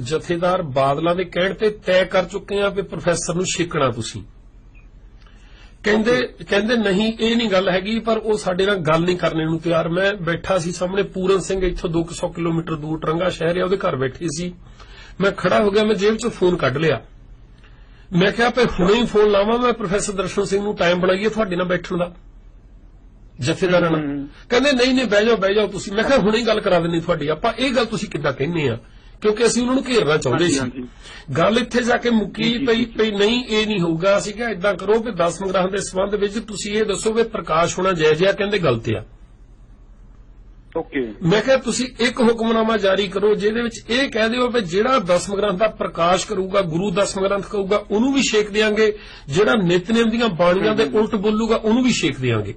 B: ਜਥੇਦਾਰ ਬਾਦਲਾਂ ਦੇ ਕਹਿਣ ਤੇ ਤੈਅ ਕਰ ਚੁੱਕੇ ਆ ਵੀ ਪ੍ਰੋਫੈਸਰ ਨੂੰ ਛੇਕਣਾ ਤੁਸੀਂ। ਕਹਿੰਦੇ ਕਹਿੰਦੇ ਨਹੀਂ ਇਹ ਨਹੀਂ ਗੱਲ ਹੈਗੀ ਪਰ ਉਹ ਸਾਡੇ ਨਾਲ ਗੱਲ ਨਹੀਂ ਕਰਨੇ ਨੂੰ ਤਿਆਰ। ਮੈਂ ਬੈਠਾ ਸੀ ਸਾਹਮਣੇ ਪੂਰਨ ਸਿੰਘ ਇੱਥੋਂ 200 ਕਿਲੋਮੀਟਰ ਦੂਰ ਟਰੰਗਾ ਸ਼ਹਿਰ ਹੈ ਉਹਦੇ ਘਰ ਬੈਠੀ ਸੀ। ਮੈਂ ਖੜਾ ਹੋ ਗਿਆ ਮੈਂ ਜੇਬ 'ਚੋਂ ਫੋਨ ਕੱਢ ਲਿਆ। ਮੈਂ ਕਿਹਾ ਭਈ ਹੁਣੇ ਹੀ ਫੋਨ ਲਾਵਾਂ ਮੈਂ ਪ੍ਰੋਫੈਸਰ ਦਰਸ਼ਨ ਸਿੰਘ ਨੂੰ ਟਾਈਮ ਬਣਾਈਏ ਤੁਹਾਡੇ ਨਾਲ ਬੈਠਣ ਦਾ। ਜਥੇਦਾਰਾਂ ਨਾਲ। ਕਹਿੰਦੇ ਨਹੀਂ ਨਹੀਂ ਬਹਿ ਜਾਓ ਬਹਿ ਜਾਓ ਤੁਸੀਂ। ਮੈਂ ਕਿਹਾ ਹੁਣੇ ਹੀ ਗੱਲ ਕਰਾ ਦਿੰਨੀ ਤੁਹਾਡੀ। ਆਪਾਂ ਇਹ ਗੱਲ ਤੁਸੀਂ ਕਿੱਦਾਂ ਕਹਿੰਦੇ ਆ ਕਿਉਂਕਿ ਅਸੀਂ ਉਹਨਾਂ ਨੂੰ ਘੇਰਨਾ ਚਾਹੁੰਦੇ ਸੀ। ਗੱਲ ਇੱਥੇ ਜਾ ਕੇ ਮੁੱਕੀ ਪਈ। ਪਈ ਨਹੀਂ ਇਹ ਨਹੀਂ ਹੋਊਗਾ। ਅਸੀਂ ਕਿਹਾ ਇਦਾਂ ਕਰੋ ਵੀ 10 ਗ੍ਰਹਿ ਦੇ ਸੰਬੰਧ ਵਿੱਚ ਤੁਸੀਂ ਇਹ ਦੱਸੋ ਵੀ ਪ੍ਰਕਾਸ਼ ਹੋਣਾ ਜਾਇਜ਼ ਆ ਕਹਿੰਦੇ ਗਲਤ ਆ।
A: ਓਕੇ।
B: ਮੈਂ ਕਿਹਾ ਤੁਸੀਂ ਇੱਕ ਹੁਕਮਨਾਮਾ ਜਾਰੀ ਕਰੋ ਜਿਹਦੇ ਵਿੱਚ ਇਹ ਕਹਿ ਦਿਓ ਵੀ ਜਿਹੜਾ ਦਸਮ ਗ੍ਰੰਥ ਦਾ ਪ੍ਰਕਾਸ਼ ਕਰੂਗਾ ਗੁਰੂ ਦਸਮ ਗ੍ਰੰਥ ਕਹੂਗਾ ਉਹਨੂੰ ਵੀ ਛੇਕ ਦੇਾਂਗੇ ਜਿਹੜਾ ਨਿਤਨੇਮ ਦੀਆਂ ਬਾਣੀਆਂ ਦੇ ਉਲਟ ਬੋਲੂਗਾ ਉਹਨੂੰ ਵੀ ਛੇਕ ਦੇਾਂਗੇ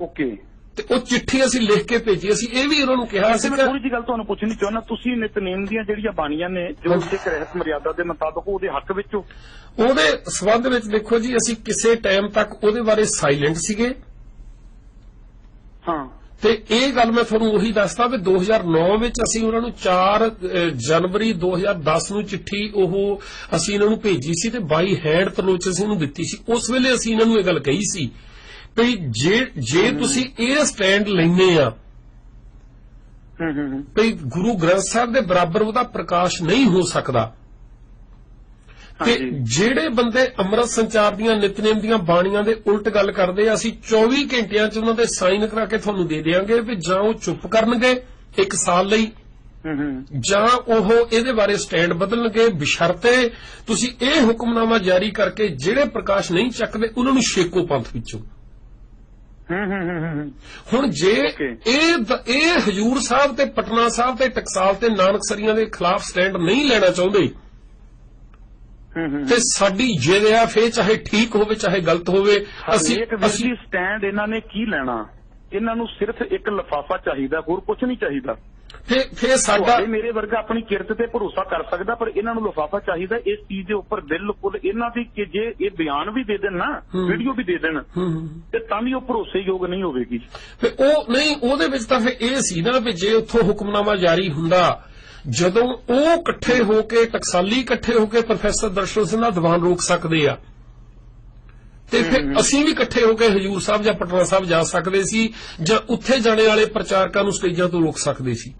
A: ਓਕੇ।
B: ਤੇ ਉਹ ਚਿੱਠੀ ਅਸੀਂ ਲਿਖ ਕੇ ਭੇਜੀ। ਅਸੀਂ ਇਹ ਵੀ ਉਹਨਾਂ ਨੂੰ ਕਿਹਾ ਸੀ
A: ਅਸੀਂ ਮੈਂ ਥੋੜੀ ਜਿਹੀ ਗੱਲ ਤੁਹਾਨੂੰ ਪੁੱਛਣੀ ਚਾਹੁੰਦਾ ਤੁਸੀਂ ਨਿਤਨੇਮ ਦੀਆਂ ਜਿਹੜੀਆਂ ਬਾਣੀਆਂ ਨੇ ਜੋ ਸਿੱਖ ਰਹਿਤ ਮਰਿਆਦਾ ਦੇ ਮੁਤਾਬਕ ਉਹਦੇ ਹੱਕ ਵਿੱਚ।
B: ਉਹਦੇ ਸਬੰਧ ਵਿੱਚ ਦੇਖੋ ਜੀ ਅਸੀਂ ਕਿਸੇ ਟਾਈਮ ਤੱਕ ਉਹਦੇ ਬਾਰੇ ਸਾਇਲੈਂਟ ਸੀਗੇ।
A: ਹਾਂ।
B: ਤੇ ਇਹ ਗੱਲ ਮੈਂ ਤੁਹਾਨੂੰ ਉਹੀ ਦੱਸਦਾ ਵੀ 2009 ਵਿੱਚ ਅਸੀਂ ਉਹਨਾਂ ਨੂੰ 4 ਜਨਵਰੀ 2010 ਨੂੰ ਚਿੱਠੀ ਉਹ ਅਸੀਂ ਇਹਨਾਂ ਨੂੰ ਭੇਜੀ ਸੀ ਤੇ ਬਾਈ ਹੈਂਡ ਤਰਲੋਚ ਅਸੀਂ ਇਹਨੂੰ ਦਿੱਤੀ ਸੀ। ਉਸ ਵੇਲੇ ਅਸੀਂ ਇਹਨਾਂ ਨੂੰ ਇਹ ਗੱਲ ਕਹੀ ਸੀ ਵੀ ਜੇ ਜੇ ਤੁਸੀਂ ਇਹ ਸਟੈਂਡ ਲੈਨੇ ਆ ਵੀ ਗੁਰੂ ਗ੍ਰੰਥ ਸਾਹਿਬ ਦੇ ਬਰਾਬਰ ਉਹਦਾ ਪ੍ਰਕਾਸ਼ ਨਹੀਂ ਹੋ ਸਕਦਾ ਤੇ। ਜਿਹੜੇ ਬੰਦੇ ਅੰਮ੍ਰਿਤ ਸੰਚਾਰ ਦੀਆਂ ਨਿਤਨੇਮ ਦੀਆਂ ਬਾਣੀਆਂ ਦੇ ਉਲਟ ਗੱਲ ਕਰਦੇ ਆ ਅਸੀਂ 24 ਘੰਟਿਆਂ 'ਚ ਉਹਨਾਂ ਦੇ ਸਾਈਨ ਕਰਾ ਕੇ ਤੁਹਾਨੂੰ ਦੇ ਦੇਵਾਂਗੇ ਵੀ ਜਾਂ ਉਹ ਚੁੱਪ ਕਰਨਗੇ ਇੱਕ ਸਾਲ ਲਈ ਜਾਂ ਉਹ ਇਹਦੇ ਬਾਰੇ ਸਟੈਂਡ ਬਦਲਣਗੇ ਬਿਸ਼ਰਤੇ। ਤੁਸੀਂ ਇਹ ਹੁਕਮਨਾਮਾ ਜਾਰੀ ਕਰਕੇ ਜਿਹੜੇ ਪ੍ਰਕਾਸ਼ ਨਹੀਂ ਚੱਕਦੇ ਉਹਨਾਂ ਨੂੰ ਛੇਕੋ ਪੰਥ ਵਿੱਚੋਂ। ਹੁਣ ਜੇ. ਇਹ ਇਹ ਹਜੂਰ ਸਾਹਿਬ ਤੇ ਪਟਨਾ ਸਾਹਿਬ ਤੇ ਟਕਸਾਲ ਤੇ ਨਾਨਕਸਰੀਆਂ ਦੇ ਖਿਲਾਫ ਸਟੈਂਡ ਨਹੀਂ ਲੈਣਾ ਚਾਹੁੰਦੇ ਤੇ ਸਾਡੀ ਜਿਹੜੇ ਫੇ ਚਾਹੇ ਠੀਕ ਹੋਵੇ ਚਾਹੇ ਗਲਤ ਹੋਵੇ ਅਸੀਂ ਅਸੀਂ
A: ਸਟੈਂਡ ਇਹਨਾਂ ਨੇ ਕੀ ਲੈਣਾ? ਇਹਨਾਂ ਨੂੰ ਸਿਰਫ ਇੱਕ ਲਫਾਫਾ ਚਾਹੀਦਾ ਹੋਰ ਕੁਝ ਨਹੀਂ ਚਾਹੀਦਾ।
B: ਫੇ ਫੇ ਸਾਡਾ
A: ਮੇਰੇ ਵਰਗਾ ਆਪਣੀ ਕਿਰਤ ਤੇ ਭਰੋਸਾ ਕਰ ਸਕਦਾ ਪਰ ਇਹਨਾਂ ਨੂੰ ਲਫਾਫਾ ਚਾਹੀਦਾ ਇਸ ਚੀਜ਼ ਦੇ ਉੱਪਰ ਬਿਲਕੁਲ ਇਹਨਾਂ ਦੀ ਕਿ ਜੇ ਇਹ ਬਿਆਨ ਵੀ ਦੇ ਦੇਣ ਨਾ। ਵੀਡੀਓ ਵੀ ਦੇ ਦੇਣ। ਤੇ ਤਾਂ ਵੀ ਉਹ ਭਰੋਸੇਯੋਗ ਨਹੀਂ ਹੋਵੇਗੀ
B: ਫੇ ਉਹ ਨਹੀਂ ਉਹਦੇ ਵਿੱਚ ਤਾਂ ਫੇ ਇਹ ਸੀ ਨਾ ਵੀ ਜੇ ਉੱਥੋਂ ਹੁਕਮਨਾਮਾ ਜਾਰੀ ਹੁੰਦਾ ਜਦੋਂ ਉਹ ਇਕੱਠੇ ਹੋ ਕੇ ਟਕਸਾਲੀ ਇਕੱਠੇ ਹੋ ਕੇ ਪ੍ਰੋਫੈਸਰ ਦਰਸ਼ਨ ਸਿੰਘ ਦਾ ਦੀਵਾਨ ਰੋਕ ਸਕਦੇ ਆ ਤੇ ਫਿਰ ਅਸੀਂ ਵੀ ਇਕੱਠੇ ਹੋ ਕੇ ਹਜੂਰ ਸਾਹਿਬ ਜਾਂ ਪਟਨਾ ਸਾਹਿਬ ਜਾ ਸਕਦੇ ਸੀ ਜਾਂ ਉੱਥੇ ਜਾਣੇ ਵਾਲੇ ਪ੍ਰਚਾਰਕਾਂ ਨੂੰ ਸਟੇਜਾਂ ਤੋਂ ਰੋਕ ਸਕਦੇ ਸੀ।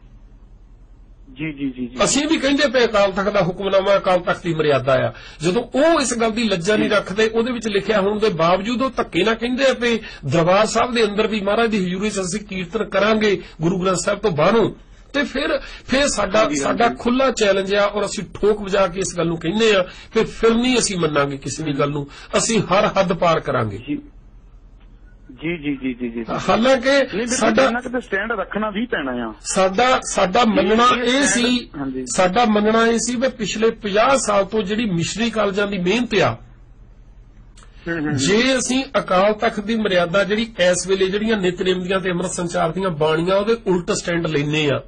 A: ਜੀ ਜੀ ਜੀ
B: ਅਸੀਂ ਵੀ ਕਹਿੰਦੇ ਪਏ ਅਕਾਲ ਤਖਤ ਦਾ ਹੁਕਮਨਾਮਾ ਅਕਾਲ ਤਖਤ ਦੀ ਮਰਿਆਦਾ ਆ। ਜਦੋਂ ਉਹ ਇਸ ਗੱਲ ਦੀ ਲੱਜਾ ਨਹੀਂ ਰੱਖਦੇ ਉਹਦੇ ਵਿੱਚ ਲਿਖਿਆ ਹੋਣ ਦੇ ਬਾਵਜੂਦ ਉਹ ਧੱਕੇ ਨਾਲ ਕਹਿੰਦੇ ਆ ਵੀ ਦਰਬਾਰ ਸਾਹਿਬ ਦੇ ਅੰਦਰ ਵੀ ਮਹਾਰਾਜ ਦੀ ਹਜ਼ੂਰੀ 'ਚ ਅਸੀਂ ਕੀਰਤਨ ਕਰਾਂਗੇ ਗੁਰੂ ਗ੍ਰੰਥ ਸਾਹਿਬ ਤੋਂ ਬਾਹਰੋਂ। ਤੇ ਫਿਰ ਫਿਰ ਸਾਡਾ। ਸਾਡਾ ਖੁੱਲਾ ਚੈਲੰਜ ਆ ਔਰ ਅਸੀਂ ਠੋਕ ਵਜਾ ਕੇ ਇਸ ਗੱਲ ਨੂੰ ਕਹਿੰਦੇ ਆ ਕਿ ਫਿਰ ਨਹੀਂ ਅਸੀਂ ਮੰਨਾਂਗੇ ਕਿਸੇ ਦੀ ਗੱਲ ਨੂੰ। ਅਸੀਂ ਹਰ ਹੱਦ ਪਾਰ ਕਰਾਂਗੇ।
A: ਜੀ। ਜੀ ਜੀ ਜੀ ਜੀ
B: ਹਾਲਾਂਕਿ ਸਾਡਾ
A: ਕਿਤੇ ਸਟੈਂਡ ਰੱਖਣਾ ਵੀ ਪੈਣਾ ਆ।
B: ਸਾਡਾ ਸਾਡਾ ਮੰਨਣਾ
A: ਇਹ
B: ਸੀ। ਸਾਡਾ ਮੰਨਣਾ ਇਹ ਸੀ ਵੀ ਪਿਛਲੇ 50 ਸਾਲ ਤੋਂ ਜਿਹੜੀ ਮਿਸ਼ਰੀ ਕਾਲਜਾਂ ਦੀ ਮਿਹਨਤ ਆ ਜੇ ਅਸੀਂ ਅਕਾਲ ਤਖਤ ਦੀ ਮਰਿਆਦਾ ਜਿਹੜੀ ਇਸ ਵੇਲੇ ਜਿਹੜੀਆਂ ਨਿਤਨੇਮ ਦੀਆਂ ਤੇ ਅੰਮ੍ਰਿਤ ਸੰਚਾਰ ਦੀਆਂ ਬਾਣੀਆਂ ਉਹਦੇ ਉਲਟ ਸਟੈਂਡ ਲੈਨੇ ਆ।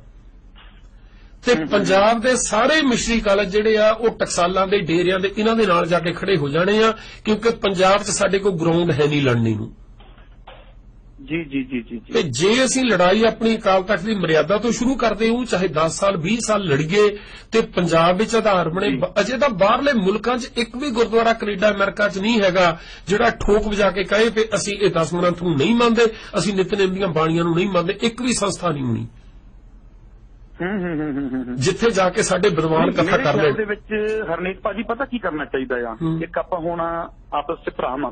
B: ਤੇ ਪੰਜਾਬ ਦੇ ਸਾਰੇ ਮਿਸ਼ਰੀ ਕਾਲਜ ਜਿਹੜੇ ਆ ਉਹ ਟਕਸਾਲਾਂ ਦੇ ਡੇਰਿਆਂ ਦੇ ਇਹਨਾਂ ਦੇ ਨਾਲ ਜਾ ਕੇ ਖੜੇ ਹੋ ਜਾਣੇ ਆ ਕਿਉਂਕਿ ਪੰਜਾਬ 'ਚ ਸਾਡੇ ਕੋਲ ਗਰਾਊਂਡ ਹੈ ਨਹੀਂ ਲੜਨੀ ਨੂੰ।
A: ਜੀ ਜੀ ਜੀ ਜੀ
B: ਤੇ ਜੇ ਅਸੀਂ ਲੜਾਈ ਆਪਣੀ ਅਕਾਲ ਤਖਤ ਦੀ ਮਰਿਆਦਾ ਤੋਂ ਸ਼ੁਰੂ ਕਰਦੇ ਹਾਂ ਚਾਹੇ 10 ਸਾਲ 20 ਸਾਲ ਲੜੀਏ ਤੇ ਪੰਜਾਬ ਵਿੱਚ ਆਧਾਰ ਬਣੇ। ਅਜੇ ਤਾਂ ਬਾਹਰਲੇ ਮੁਲਕਾਂ 'ਚ ਇੱਕ ਵੀ ਗੁਰਦੁਆਰਾ ਕੈਨੇਡਾ ਅਮਰੀਕਾ 'ਚ ਨਹੀਂ ਹੈਗਾ ਜਿਹੜਾ ਠੋਕ ਵਜਾ ਕੇ ਕਹੇ ਵੀ ਅਸੀਂ ਇਹ 10 ਗ੍ਰੰਥ ਨੂੰ ਨਹੀਂ ਮੰਨਦੇ ਅਸੀਂ ਨਿਤਨੇਮ ਦੀਆਂ ਬਾਣੀਆਂ ਨੂੰ ਨਹੀਂ ਮੰਨਦੇ ਇੱਕ ਵੀ ਸੰਸਥਾ ਨਹੀਂ ਹੋਣੀ। ਜਿੱਥੇ ਜਾ ਕੇ ਸਾਡੇ ਵਿਦਵਾਨ ਕਥਾ ਕਰ
A: ਖਿਆਲ ਦੇ ਵਿੱਚ ਹਰਨੀਤ ਭਾਜੀ ਪਤਾ ਕੀ ਕਰਨਾ ਚਾਹੀਦਾ ਆ। ਇੱਕ ਆਪਾਂ ਹੁਣ ਆਪਸ ਵਿੱਚ ਭਰਾ ਮਾਂ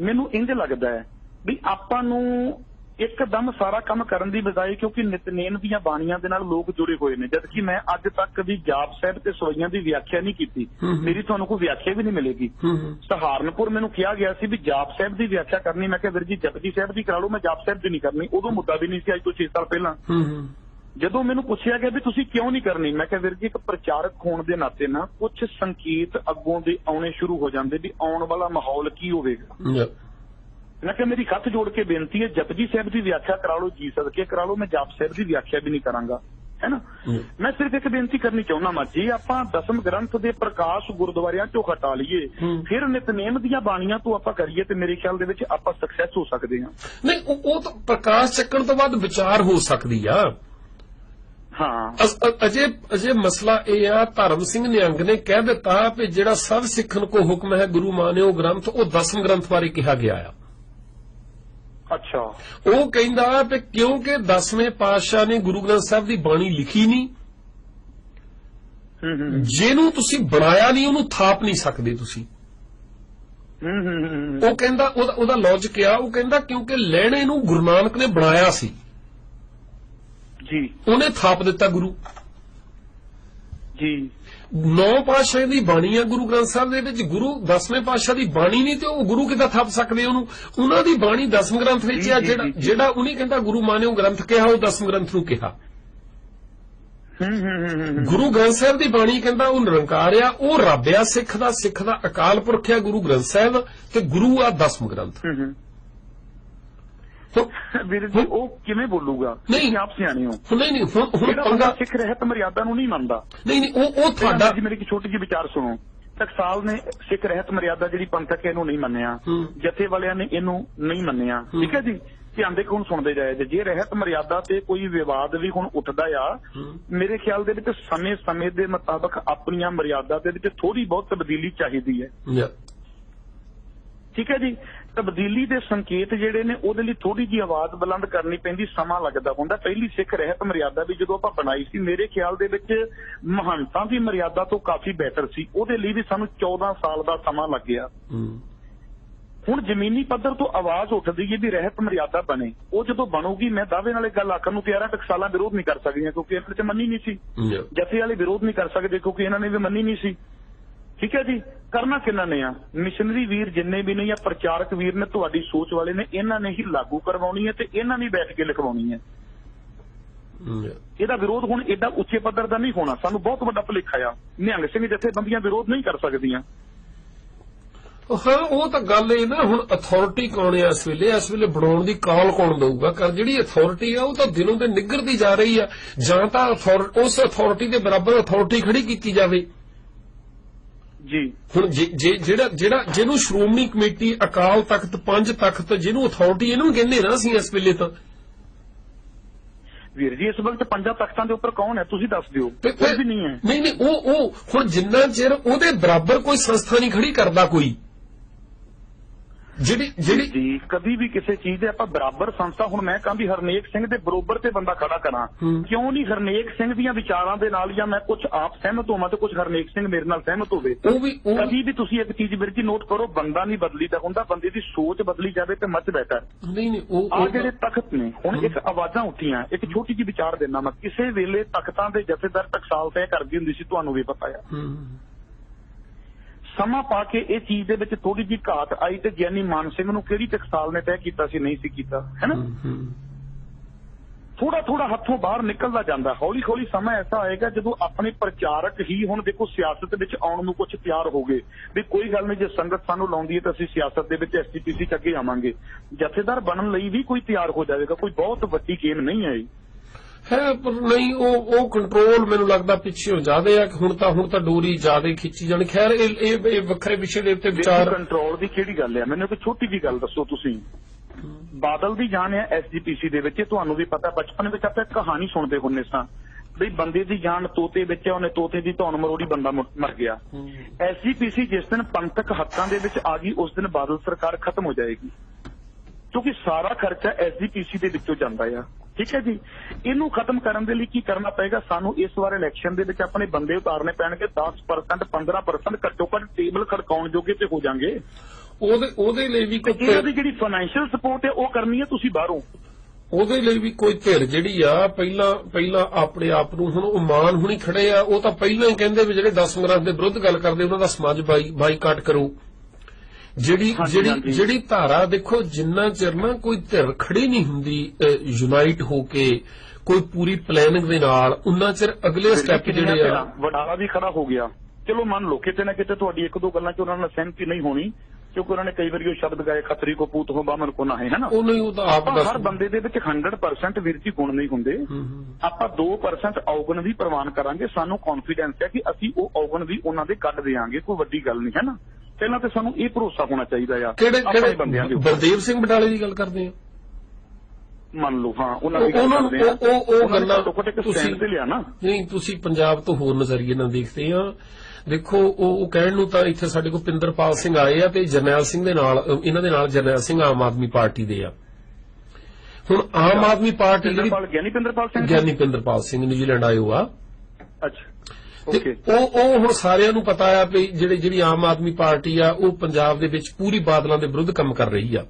A: ਮੈਨੂੰ ਇੰਜ ਲੱਗਦਾ ਹੈ ਵੀ ਆਪਾਂ ਨੂੰ ਇੱਕਦਮ ਸਾਰਾ ਕੰਮ ਕਰਨ ਦੀ ਬਜਾਏ ਕਿਉਂਕਿ ਨਿਤਨੇਮ ਦੀਆਂ ਬਾਣੀਆਂ ਦੇ ਨਾਲ ਲੋਕ ਜੁੜੇ ਹੋਏ ਨੇ ਜਦ ਕਿ ਮੈਂ ਅੱਜ ਤੱਕ ਵੀ ਜਾਪ ਸਾਹਿਬ ਤੇ ਸਵਈਆਂ ਦੀ ਵਿਆਖਿਆ ਨਹੀਂ ਕੀਤੀ। ਮੇਰੀ ਤੁਹਾਨੂੰ ਕੋਈ ਵਿਆਖਿਆ ਵੀ ਨਹੀਂ ਮਿਲੇਗੀ। ਸਹਾਰਨਪੁਰ ਮੈਨੂੰ ਕਿਹਾ ਗਿਆ ਸੀ ਵੀ ਜਾਪ ਸਾਹਿਬ ਦੀ ਵਿਆਖਿਆ ਕਰਨੀ। ਮੈਂ ਕਿਹਾ ਵੀਰ ਜੀ ਜਪਜੀ ਸਾਹਿਬ ਦੀ ਕਰਾ ਲਓ ਮੈਂ ਜਾਪ ਸਾਹਿਬ ਦੀ ਨਹੀਂ ਕਰਨੀ। ਉਦੋਂ ਮੁੱਦਾ ਵੀ ਨਹੀਂ ਸੀ ਅੱਜ ਤੋਂ 6 ਸਾਲ ਪਹਿਲਾਂ। ਜਦੋਂ ਮੈਨੂੰ ਪੁੱਛਿਆ ਗਿਆ ਵੀ ਤੁਸੀਂ ਕਿਉਂ ਨਹੀਂ ਕਰਨੀ ਮੈਂ ਕਿਹਾ ਵੀਰ ਜੀ ਇੱਕ ਪ੍ਰਚਾਰਕ ਹੋਣ ਦੇ ਨਾਤੇ ਨਾ ਕੁਝ ਸੰਕੇਤ ਅੱਗੋਂ ਦੇ ਆਉਣੇ ਸ਼ੁਰੂ ਹੋ ਜਾਂਦੇ ਵੀ ਆਉਣ ਵਾਲਾ ਮਾਹੌਲ ਕੀ ਹੋਵੇਗਾ। ਮੈਂ ਕਿਹਾ ਮੇਰੀ ਹੱਥ ਜੋੜ ਕੇ ਬੇਨਤੀ ਹੈ ਜਪਜੀ ਸਾਹਿਬ ਦੀ ਵਿਆਖਿਆ ਕਰਾ ਲਓ ਜੀ ਸਦਕੇ ਕਰਾ ਲਓ ਮੈਂ ਜਾਪ ਸਾਹਿਬ ਦੀ ਵਿਆਖਿਆ ਵੀ ਨਹੀਂ ਕਰਾਂਗਾ ਹੈਨਾ। ਮੈਂ ਸਿਰਫ ਇੱਕ ਬੇਨਤੀ ਕਰਨੀ ਚਾਹੁੰਦਾ ਮੈਂ ਜੇ ਆਪਾਂ ਦਸਮ ਗ੍ਰੰਥ ਦੇ ਪ੍ਰਕਾਸ਼ ਗੁਰਦੁਆਰਿਆਂ ਚੋਂ ਹਟਾ ਲਈਏ। ਫਿਰ ਨਿਤਨੇਮ ਦੀਆਂ ਬਾਣੀਆਂ ਤੋਂ ਆਪਾਂ ਕਰੀਏ ਤੇ ਮੇਰੇ ਖਿਆਲ ਦੇ ਵਿੱਚ ਆਪਾਂ ਸਕਸੈਸ ਹੋ ਸਕਦੇ ਹਾਂ
B: ਨਹੀਂ ਉਹ ਤਾਂ ਪ੍ਰਕਾਸ਼ ਚੱਕਣ ਤੋਂ ਬਾਅਦ ਵਿਚਾਰ ਹੋ ਸਕਦੀ ਆ
A: ਹਾਂ।
B: ਅਜੇ ਅਜੇ ਮਸਲਾ ਇਹ ਆ ਧਰਮ ਸਿੰਘ ਨਿਹੰਗ ਨੇ ਕਹਿ ਦਿੱਤਾ ਕਿ ਜਿਹੜਾ ਸਭ ਸਿੱਖਣ ਕੋ ਹੁਕਮ ਹੈ ਗੁਰੂ ਮਾਨਿਓ ਗ੍ਰੰਥ ਉਹ ਦਸਮ ਗ੍ਰੰਥ ਬਾਰੇ ਕਿਹਾ ਗਿਆ ਆ।
A: ਅੱਛਾ।
B: ਉਹ ਕਹਿੰਦਾ ਕਿ ਕਿਉਂਕਿ ਦਸਵੇਂ ਪਾਤਸ਼ਾਹ ਨੇ ਗੁਰੂ ਗ੍ਰੰਥ ਸਾਹਿਬ ਦੀ ਬਾਣੀ ਲਿਖੀ ਨਹੀਂ ਜਿਹਨੂੰ ਤੁਸੀਂ ਬਣਾਇਆ ਨਹੀਂ ਉਹਨੂੰ ਥਾਪ ਨਹੀਂ ਸਕਦੇ ਤੁਸੀਂ। ਉਹ ਕਹਿੰਦਾ ਉਹਦਾ ਉਹਦਾ ਲੌਜੀਕ ਆ ਉਹ ਕਹਿੰਦਾ ਕਿਉਂਕਿ ਲੈਣੇ ਨੂੰ ਗੁਰੂ ਨਾਨਕ ਨੇ ਬਣਾਇਆ ਸੀ।
A: ਜੀ।
B: ਉਹਨੇ ਥਾਪ ਦਿੱਤਾ ਗੁਰੂ।
A: ਜੀ।
B: ਨੌ ਪਾਤਸ਼ਾਹ ਦੀ ਬਾਣੀ ਆ ਗੁਰੂ ਗ੍ਰੰਥ ਸਾਹਿਬ ਦੇ ਵਿੱਚ। ਗੁਰੂ ਦਸਵੇਂ ਪਾਤਸ਼ਾਹ ਦੀ ਬਾਣੀ ਨਹੀਂ ਤੇ ਉਹ ਗੁਰੂ ਕਿੱਦਾਂ ਥੱਪ ਸਕਦੇ ਉਹਨੂੰ? ਉਹਨਾਂ ਦੀ ਬਾਣੀ ਦਸਮ ਗ੍ਰੰਥ ਵਿੱਚ ਆ ਜਿਹੜਾ। ਜਿਹੜਾ ਉਹਨੇ ਕਹਿੰਦਾ ਗੁਰੂ ਮਾਨਿਓ ਗ੍ਰੰਥ ਕਿਹਾ ਉਹ ਦਸਮ ਗ੍ਰੰਥ ਨੂੰ ਕਿਹਾ। ਗੁਰੂ ਗ੍ਰੰਥ ਸਾਹਿਬ ਦੀ ਬਾਣੀ ਕਹਿੰਦਾ ਉਹ ਨਿਰੰਕਾਰ ਆ ਉਹ ਰੱਬ ਆ ਸਿੱਖ ਦਾ ਸਿੱਖ ਦਾ ਅਕਾਲ ਪੁਰਖ ਆ ਗੁਰੂ ਗ੍ਰੰਥ ਸਾਹਿਬ ਤੇ ਗੁਰੂ ਆ ਦਸਮ ਗ੍ਰੰਥ।
A: ਹੂੰ ਹੂੰ।
B: ਹੁਣ-
A: ਵੀਰ ਜੀ ਉਹ ਕਿਵੇਂ ਬੋਲੂਗਾ?
B: ਨਹੀਂ।
A: ਤੁਸੀਂ ਆਪ ਸਿਆਣੇ ਹੋ।
B: ਨਹੀਂ ਨਹੀਂ ਹੁਣ ਹੁਣ ਪੰਗਾ
A: ਸਿੱਖ ਰਹਿਤ ਮਰਿਆਦਾ ਨੂੰ ਨਹੀਂ ਮੰਨਦਾ।
B: ਨਹੀਂ ਨਹੀਂ ਉਹ ਉਹ ਤੁਹਾਡਾ
A: ਜੀ ਮੇਰੀ ਇੱਕ ਛੋਟੀ ਜਿਹੀ ਵਿਚਾਰ ਸੁਣੋ। ਟਕਸਾਲ ਨੇ ਸਿੱਖ ਰਹਿਤ ਮਰਿਆਦਾ ਜਿਹੜੀ ਪੰਥਕ ਇਹਨੂੰ ਨਹੀਂ ਮੰਨਿਆ। ਜਥੇ ਵਾਲਿਆਂ ਨੇ ਇਹਨੂੰ ਨਹੀਂ ਮੰਨਿਆ। ਠੀਕ ਹੈ ਜੀ? ਧਿਆਨ ਦੇ ਹੁਣ ਸੁਣਦੇ ਜਾਏ ਜੇ- ਜੇ ਰਹਿਤ ਮਰਿਆਦਾ ਤੇ ਕੋਈ ਵਿਵਾਦ ਵੀ ਹੁਣ ਉੱਠਦਾ ਆ। ਮੇਰੇ ਖਿਆਲ ਦੇ ਵਿੱਚ ਸਮੇਂ-ਸਮੇਂ ਦੇ ਮੁਤਾਬਕ ਆਪਣੀਆਂ ਮਰਿਆਦਾ ਦੇ ਵਿੱਚ ਥੋੜੀ ਬਹੁਤ ਤਬਦੀਲੀ ਚਾਹੀਦੀ ਹੈ. ਠੀਕ ਹੈ ਜੀ? ਤਬਦੀਲੀ ਦੇ ਸੰਕੇਤ ਜਿਹੜੇ ਨੇ ਉਹਦੇ ਲਈ ਥੋੜੀ ਜੀ ਆਵਾਜ਼ ਬੁਲੰਦ ਕਰਨੀ ਪੈਂਦੀ ਸਮਾਂ ਲੱਗਦਾ ਹੁੰਦਾ। ਪਹਿਲੀ ਸਿੱਖ ਰਹਿਤ ਮਰਿਆਦਾ ਵੀ ਜਦੋਂ ਆਪਾਂ ਬਣਾਈ ਸੀ ਮੇਰੇ ਖਿਆਲ ਦੇ ਵਿੱਚ ਮਹੰਤਾਂ ਦੀ ਮਰਿਆਦਾ ਤੋਂ ਕਾਫੀ ਬਿਹਤਰ ਸੀ। ਉਹਦੇ ਲਈ ਵੀ ਸਾਨੂੰ 14 ਸਾਲ ਦਾ ਸਮਾਂ ਲੱਗਿਆ ਹੁਣ ਜ਼ਮੀਨੀ ਪੱਧਰ ਤੋਂ ਆਵਾਜ਼ ਉੱਠਦੀ ਹੈ ਵੀ ਰਹਿਤ ਮਰਿਆਦਾ ਬਣੇ। ਉਹ ਜਦੋਂ ਬਣੂਗੀ ਮੈਂ ਦਾਅਵੇ ਨਾਲ ਇਹ ਗੱਲ ਆਖਣ ਨੂੰ ਤਿਆਰ ਹਾਂ ਟਕਸਾਲਾਂ ਵਿਰੋਧ ਨਹੀਂ ਕਰ ਸਕਦੀਆਂ ਕਿਉਂਕਿ ਇਹਨਾਂ ਤੇ ਮੰਨੀ ਨਹੀਂ ਸੀ. ਜਥੇ ਵਾਲੇ ਵਿਰੋਧ ਨਹੀਂ ਕਰ ਸਕਦੇ ਕਿਉਂਕਿ ਇਹਨਾਂ ਨੇ ਵੀ ਮੰਨੀ ਨਹੀਂ ਸੀ। ਠੀਕ ਹੈ ਜੀ? ਕਰਨਾ ਕਿੰਨਾ ਨੇ ਆ? ਮਿਸ਼ਨਰੀ ਵੀਰ ਜਿੰਨੇ ਵੀ ਨੇ ਜਾਂ ਪ੍ਰਚਾਰਕ ਵੀਰ ਨੇ ਤੁਹਾਡੀ ਸੋਚ ਵਾਲੇ ਨੇ ਇਹਨਾਂ ਨੇ ਹੀ ਲਾਗੂ ਕਰਵਾਉਣੀ ਹੈ ਤੇ ਇਹਨਾਂ ਨੇ ਬੈਠ ਕੇ ਲਿਖਵਾਉਣੀ ਹੈ. ਇਹਦਾ ਵਿਰੋਧ ਹੁਣ ਏਡਾ ਉੱਚੇ ਪੱਧਰ ਦਾ ਨਹੀਂ ਹੋਣਾ। ਸਾਨੂੰ ਬਹੁਤ ਵੱਡਾ ਭੁਲੇਖਾ ਆ। ਨਿਹੰਗ ਸਿੰਘ ਜਥੇਬੰਦੀਆਂ ਵਿਰੋਧ ਨਹੀਂ ਕਰ ਸਕਦੀਆਂ।
B: ਹਾਂ ਉਹ ਤਾਂ ਗੱਲ ਇਹ ਨਾ ਹੁਣ ਅਥਾਰਟੀ ਕੌਣ ਹੈ ਇਸ ਵੇਲੇ? ਇਸ ਵੇਲੇ ਬਣਾਉਣ ਦੀ ਕਾਲ ਕੌਣ ਦਊਗਾ? ਕਰ ਜਿਹੜੀ ਅਥਾਰਟੀ ਆ ਉਹ ਤਾਂ ਦਿਨੋਂ ਦਿਨ ਨਿੱਘਰਦੀ ਜਾ ਰਹੀ ਆ। ਜਾਂ ਤਾਂ ਉਸ ਅਥਾਰਟੀ ਦੇ ਬਰਾਬਰ ਅਥਾਰਟੀ ਖੜੀ ਕੀਤੀ ਜਾਵੇ।
A: ਜੀ।
B: ਹੁਣ ਜਿਹੜਾ ਜਿਹੜਾ ਜਿਹਨੂੰ ਸ਼੍ਰੋਮਣੀ ਕਮੇਟੀ ਅਕਾਲ ਤਖਤ ਪੰਜ ਤਖਤ ਜਿਹਨੂੰ ਅਥਾਰਟੀ ਇਹਨੂੰ ਕਹਿੰਦੇ ਨਾ ਅਸੀਂ ਇਸ ਵੇਲੇ ਤਾਂ।
A: ਵੀਰ ਜੀ ਇਸ ਵਕਤ ਪੰਜਾਂ ਤਖਤਾਂ ਦੇ ਉੱਪਰ ਕੌਣ ਹੈ? ਤੁਸੀਂ ਦੱਸ ਦਿਓ। ਕੋਈ ਵੀ ਨਹੀਂ ਹੈ।
B: ਨਹੀਂ ਨਹੀਂ ਉਹ ਉਹ ਹੁਣ ਜਿੰਨਾ ਚਿਰ ਉਹਦੇ ਬਰਾਬਰ ਕੋਈ ਸੰਸਥਾ ਨਹੀਂ ਖੜੀ ਕਰਦਾ ਕੋਈ ਜਿਹੜੀ ਜਿਹੜੀ
A: ਕਦੀ ਵੀ ਕਿਸੇ ਚੀਜ਼ ਦੇ ਆਪਾਂ ਬਰਾਬਰ ਸੰਸਥਾ ਹੁਣ ਮੈਂ ਕਹਾਂ ਵੀ ਹਰਨੇਕ ਸਿੰਘ ਦੇ ਬਰੋਬਰ ਤੇ ਬੰਦਾ ਖੜਾ ਕਰਾਂ। ਕਿਉਂ ਨਹੀਂ ਹਰਨੇਕ ਸਿੰਘ ਦੀਆਂ ਵਿਚਾਰਾਂ ਦੇ ਨਾਲ ਜਾਂ ਮੈਂ ਕੁਝ ਆਪ ਸਹਿਮਤ ਹੋਵਾਂ ਤੇ ਕੁਝ ਹਰਨੇਕ ਸਿੰਘ ਮੇਰੇ ਨਾਲ ਸਹਿਮਤ ਹੋਵੇ?
B: ਉਹ ਵੀ
A: ਕਦੀ ਵੀ ਤੁਸੀਂ ਇੱਕ ਚੀਜ਼ ਵੀਰ ਜੀ ਨੋਟ ਕਰੋ ਬੰਦਾ ਨਹੀਂ ਬਦਲੀਦਾ ਹੁੰਦਾ ਬੰਦੇ ਦੀ ਸੋਚ ਬਦਲੀ ਜਾਵੇ ਤੇ ਮੱਚ ਬੈਠਾ।
B: ਨਹੀਂ ਨਹੀਂ ਉਹ
A: ਆ ਜਿਹੜੇ ਤਖਤ ਨੇ ਹੁਣ ਇੱਕ ਆਵਾਜ਼ਾਂ ਉੱਠੀਆਂ ਇੱਕ ਛੋਟੀ ਜਿਹੀ ਵਿਚਾਰ ਦੇਣਾ ਮੈਂ ਕਿਸੇ ਵੇਲੇ ਤਖਤਾਂ ਦੇ ਜਥੇਦਾਰ ਟਕਸਾਲ ਤੈਅ ਕਰਦੀ ਹੁੰਦੀ ਸੀ ਤੁਹਾਨੂੰ ਵੀ ਪਤਾ
B: ਹੂੰ।
A: ਸਮਾਂ ਪਾ ਕੇ ਇਹ ਚੀਜ਼ ਦੇ ਵਿੱਚ ਥੋੜੀ ਜਿਹੀ ਘਾਟ ਆਈ ਤੇ ਗਿਆਨੀ ਮਾਨ ਸਿੰਘ ਨੂੰ ਕਿਹੜੀ ਟਕਸਾਲ ਨੇ ਤੈਅ ਕੀਤਾ ਸੀ ਨਹੀਂ ਸੀ ਕੀਤਾ ਹੈਨਾ ਥੋੜਾ ਥੋੜਾ ਹੱਥੋਂ ਬਾਹਰ ਨਿਕਲਦਾ ਜਾਂਦਾ। ਹੌਲੀ ਹੌਲੀ ਸਮਾਂ ਐਸਾ ਆਏਗਾ ਜਦੋਂ ਆਪਣੇ ਪ੍ਰਚਾਰਕ ਹੀ ਹੁਣ ਦੇਖੋ ਸਿਆਸਤ ਵਿੱਚ ਆਉਣ ਨੂੰ ਕੁਝ ਤਿਆਰ ਹੋ ਗਏ। ਵੀ ਕੋਈ ਗੱਲ ਨਹੀਂ ਜੇ ਸੰਗਤ ਸਾਨੂੰ ਲਾਉਂਦੀ ਹੈ ਤਾਂ ਅਸੀਂ ਸਿਆਸਤ ਦੇ ਵਿੱਚ ਐਸਟੀਪੀਸੀ ਚ ਅੱਗੇ ਆਵਾਂਗੇ। ਜਥੇਦਾਰ ਬਣਨ ਲਈ ਵੀ ਕੋਈ ਤਿਆਰ ਹੋ ਜਾਵੇਗਾ ਕੋਈ ਬਹੁਤ ਵੱਡੀ ਗੇਮ ਨਹੀਂ ਹੈ ਇਹ
B: ਹੈ ਪਰ ਨਹੀਂ ਉਹ ਉਹ ਕੰਟਰੋਲ ਮੈਨੂੰ ਲੱਗਦਾ ਪਿੱਛੇ ਹੋ ਜਾਦੇ ਆ ਹੁਣ ਤਾਂ ਹੁਣ ਤਾਂ ਡੋਰੀ ਜਿਆਦੇ ਖਿੱਚੀ ਜਾਣੀ। ਖੈਰ ਇਹ ਇਹ ਵੱਖਰੇ ਵਿਸ਼ੇ ਦੇ ਉੱਤੇ ਵਿਚਾਰ
A: ਕੰਟਰੋਲ ਦੀ ਕਿਹੜੀ ਗੱਲ ਹੈ ਮੈਨੂੰ ਇੱਕ ਛੋਟੀ ਜੀ ਗੱਲ ਦੱਸੋ ਤੁਸੀਂ। ਬਾਦਲ ਦੀ ਜਾਨ ਹੈ ਐਸਜੀਪੀਸੀ ਦੇ ਵਿੱਚ ਤੁਹਾਨੂੰ ਵੀ ਪਤਾ ਬਚਪਨ ਵਿੱਚ ਆਪਾਂ ਇੱਕ ਕਹਾਣੀ ਸੁਣਦੇ ਹੁੰਨੇ ਸਾਂ। ਵੀ ਬੰਦੇ ਦੀ ਜਾਨ ਤੋਤੇ ਵਿੱਚ ਹੈ ਉਹਨੇ ਤੋਤੇ ਦੀ ਧੌਣ ਮਰੋੜੀ ਬੰਦਾ ਮਰ ਗਿਆ। ਐਸਜੀਪੀਸੀ ਜਿਸ ਦਿਨ ਪੰਥਕ ਹੱਕਾਂ ਦੇ ਵਿੱਚ ਆ ਗਈ ਉਸ ਦਿਨ ਬਾਦਲ ਸਰਕਾਰ ਖਤਮ ਹੋ ਜਾਏਗੀ। ਕਿਉਂਕਿ ਸਾਰਾ ਖਰਚਾ ਐਸਜੀਪੀਸੀ ਦੇ ਵਿੱਚੋਂ ਜਾਂਦਾ ਆ। ਠੀਕ ਹੈ ਜੀ। ਇਹਨੂੰ ਖਤਮ ਕਰਨ ਦੇ ਲਈ ਕੀ ਕਰਨਾ ਪਏਗਾ? ਸਾਨੂੰ ਇਸ ਵਾਰ ਇਲੈਕਸ਼ਨ ਦੇ ਵਿੱਚ ਆਪਣੇ ਬੰਦੇ ਉਤਾਰਨੇ ਪੈਣਗੇ। 10% 15% ਘੱਟੋ ਘੱਟ ਟੇਬਲ ਖੜਕਾਉਣ ਜੋਗੇ ਤੇ ਹੋ ਜਾਣਗੇ।
B: ਉਹਦੇ ਉਹਦੇ ਲਈ ਵੀ ਕੋਈ
A: ਇਹਨਾਂ ਦੀ
B: ਧਿਰ-
A: ਜਿਹੜੀ ਫਾਈਨੈਂਸ਼ੀਅਲ ਸਪੋਰਟ ਹੈ ਉਹ ਕਰਨੀ ਹੈ ਤੁਸੀਂ ਬਾਹਰੋਂ।
B: ਉਹਦੇ ਲਈ ਵੀ ਕੋਈ ਧਿਰ ਜਿਹੜੀ ਆ ਪਹਿਲਾਂ ਪਹਿਲਾਂ ਆਪਣੇ ਆਪ ਨੂੰ ਹੁਣ ਉਹ ਮਾਨ ਹੁਣੀ ਖੜੇ ਆ। ਉਹ ਤਾਂ ਪਹਿਲਾਂ ਹੀ ਕਹਿੰਦੇ ਵੀ ਜਿਹੜੇ 10 ਗ੍ਰੰਥ ਦੇ ਵਿਰੁੱਧ ਗੱਲ ਕਰਦੇ ਉਹਨਾਂ ਦਾ ਸਮਾਜ ਬਾਈ ਬਾਈਕਾਟ ਕਰੋ। ਜਿਹੜੀ ਜਿਹੜੀ। ਜਿਹੜੀ ਧਾਰਾ ਦੇਖੋ ਜਿੰਨਾ ਚਿਰ ਨਾ ਕੋਈ ਧਿਰ ਖੜੀ ਨਹੀਂ ਹੁੰਦੀ ਯੂਨਾਈਟ ਹੋ ਕੇ ਕੋਈ ਪੂਰੀ ਪਲੈਨਿੰਗ ਦੇ ਨਾਲ ਉਨਾ ਚਿਰ ਅਗਲੇ ਸਟੈਪ ਜਿਹੜੇ ਆ
A: ਵਡਾਲਾ ਵੀ ਖੜਾ ਹੋ ਗਿਆ। ਚਲੋ ਮੰਨ ਲਓ ਕਿਤੇ ਨਾ ਕਿਤੇ ਤੁਹਾਡੀ ਇੱਕ ਦੋ ਗੱਲਾਂ 'ਚ ਉਹਨਾਂ ਨਾਲ ਸਹਿਮਤੀ ਨਹੀਂ ਹੋਣੀ ਕਿਉਂਕਿ ਉਹਨਾਂ ਨੇ ਕਈ ਵਾਰੀ ਉਹ ਸ਼ਬਦ ਗਾਏ ਖੱਤਰੀ ਕੋ ਪੂਤ ਹੋ ਬਾਮਨ ਕੋ ਨਾ ਹੈ ਹੈਨਾ?
B: ਉਹ ਨਹੀਂ ਉਹ ਤਾਂ ਆਪ ਦੱਸ
A: ਹਰ ਬੰਦੇ ਦੇ ਵਿੱਚ 100% ਵੀਰ ਜੀ ਗੁਣ ਨਹੀਂ ਹੁੰਦੇ। ਆਪਾਂ 2% ਔਗਣ ਵੀ ਪ੍ਰਵਾਨ ਕਰਾਂਗੇ। ਸਾਨੂੰ ਕੌਨਫੀਡੈਂਸ ਹੈ ਕਿ ਅਸੀਂ ਉਹ ਔਗਣ ਵੀ ਉਹਨਾਂ ਦੇ ਕੱਢ ਦੇਵਾਂਗੇ ਕੋਈ ਵੱਡੀ ਗੱਲ ਨਹੀਂ ਹੈ ਨਾ ਪਹਿਲਾਂ ਤੇ ਸਾਨੂੰ ਇਹ ਭਰੋਸਾ ਹੋਣਾ ਚਾਹੀਦਾ ਆ।
B: ਕਿਹੜੇ
A: ਆਪਣੇ ਬੰਦਿਆਂ ਦੇ
B: ਕਿਹੜੇ। ਬਲਦੇਵ ਸਿੰਘ ਬਟਾਲੇ ਦੀ ਗੱਲ ਕਰਦੇ ਆ?
A: ਮੰਨ ਲਓ ਹਾਂ ਉਹਨਾਂ ਦੀ ਗੱਲ ਕਰਦੇ ਆ।
B: ਉਹ- ਉਹ- ਗੱਲਾਂ ਤੁਸੀਂ-
A: ਤੇ ਲਿਆ ਨਾ।
B: ਨਹੀਂ ਤੁਸੀਂ ਪੰਜਾਬ ਤੋਂ ਹੋਰ ਨਜ਼ਰੀਏ ਨਾਲ ਦੇਖਦੇ ਆ। ਦੇਖੋ ਉਹ ਉਹ ਕਹਿਣ ਨੂੰ ਤਾਂ ਇੱਥੇ ਸਾਡੇ ਕੋਲ ਪਿੰਦਰਪਾਲ ਸਿੰਘ ਆਏ ਆ ਤੇ ਜਰਨੈਲ ਸਿੰਘ ਦੇ ਨਾਲ ਇਹਨਾਂ ਦੇ ਨਾਲ ਜਰਨੈਲ ਸਿੰਘ ਆਮ ਆਦਮੀ ਪਾਰਟੀ ਦੇ ਆ। ਹੁਣ ਆਮ ਆਦਮੀ ਪਾਰਟੀ ਜਿਹੜੀ
A: ਗਿਆਨੀ ਪਿੰਦਰਪਾਲ ਸਿੰਘ
B: ਗਿਆਨੀ ਪਿੰਦਰਪਾਲ ਸਿੰਘ ਨਿਊਜ਼ੀਲੈਂਡ ਆਏ ਹੋ ਆ।
A: ਅੱਛਾ।
B: ਉਹ ਉਹ ਹੁਣ ਸਾਰਿਆਂ ਨੂੰ ਪਤਾ ਆ ਵੀ ਜਿਹੜੇ ਜਿਹੜੀ ਆਮ ਆਦਮੀ ਪਾਰਟੀ ਆ ਉਹ ਪੰਜਾਬ ਦੇ ਵਿੱਚ ਪੂਰੀ ਬਾਦਲਾਂ ਦੇ ਵਿਰੁੱਧ ਕੰਮ ਕਰ ਰਹੀ ਆ।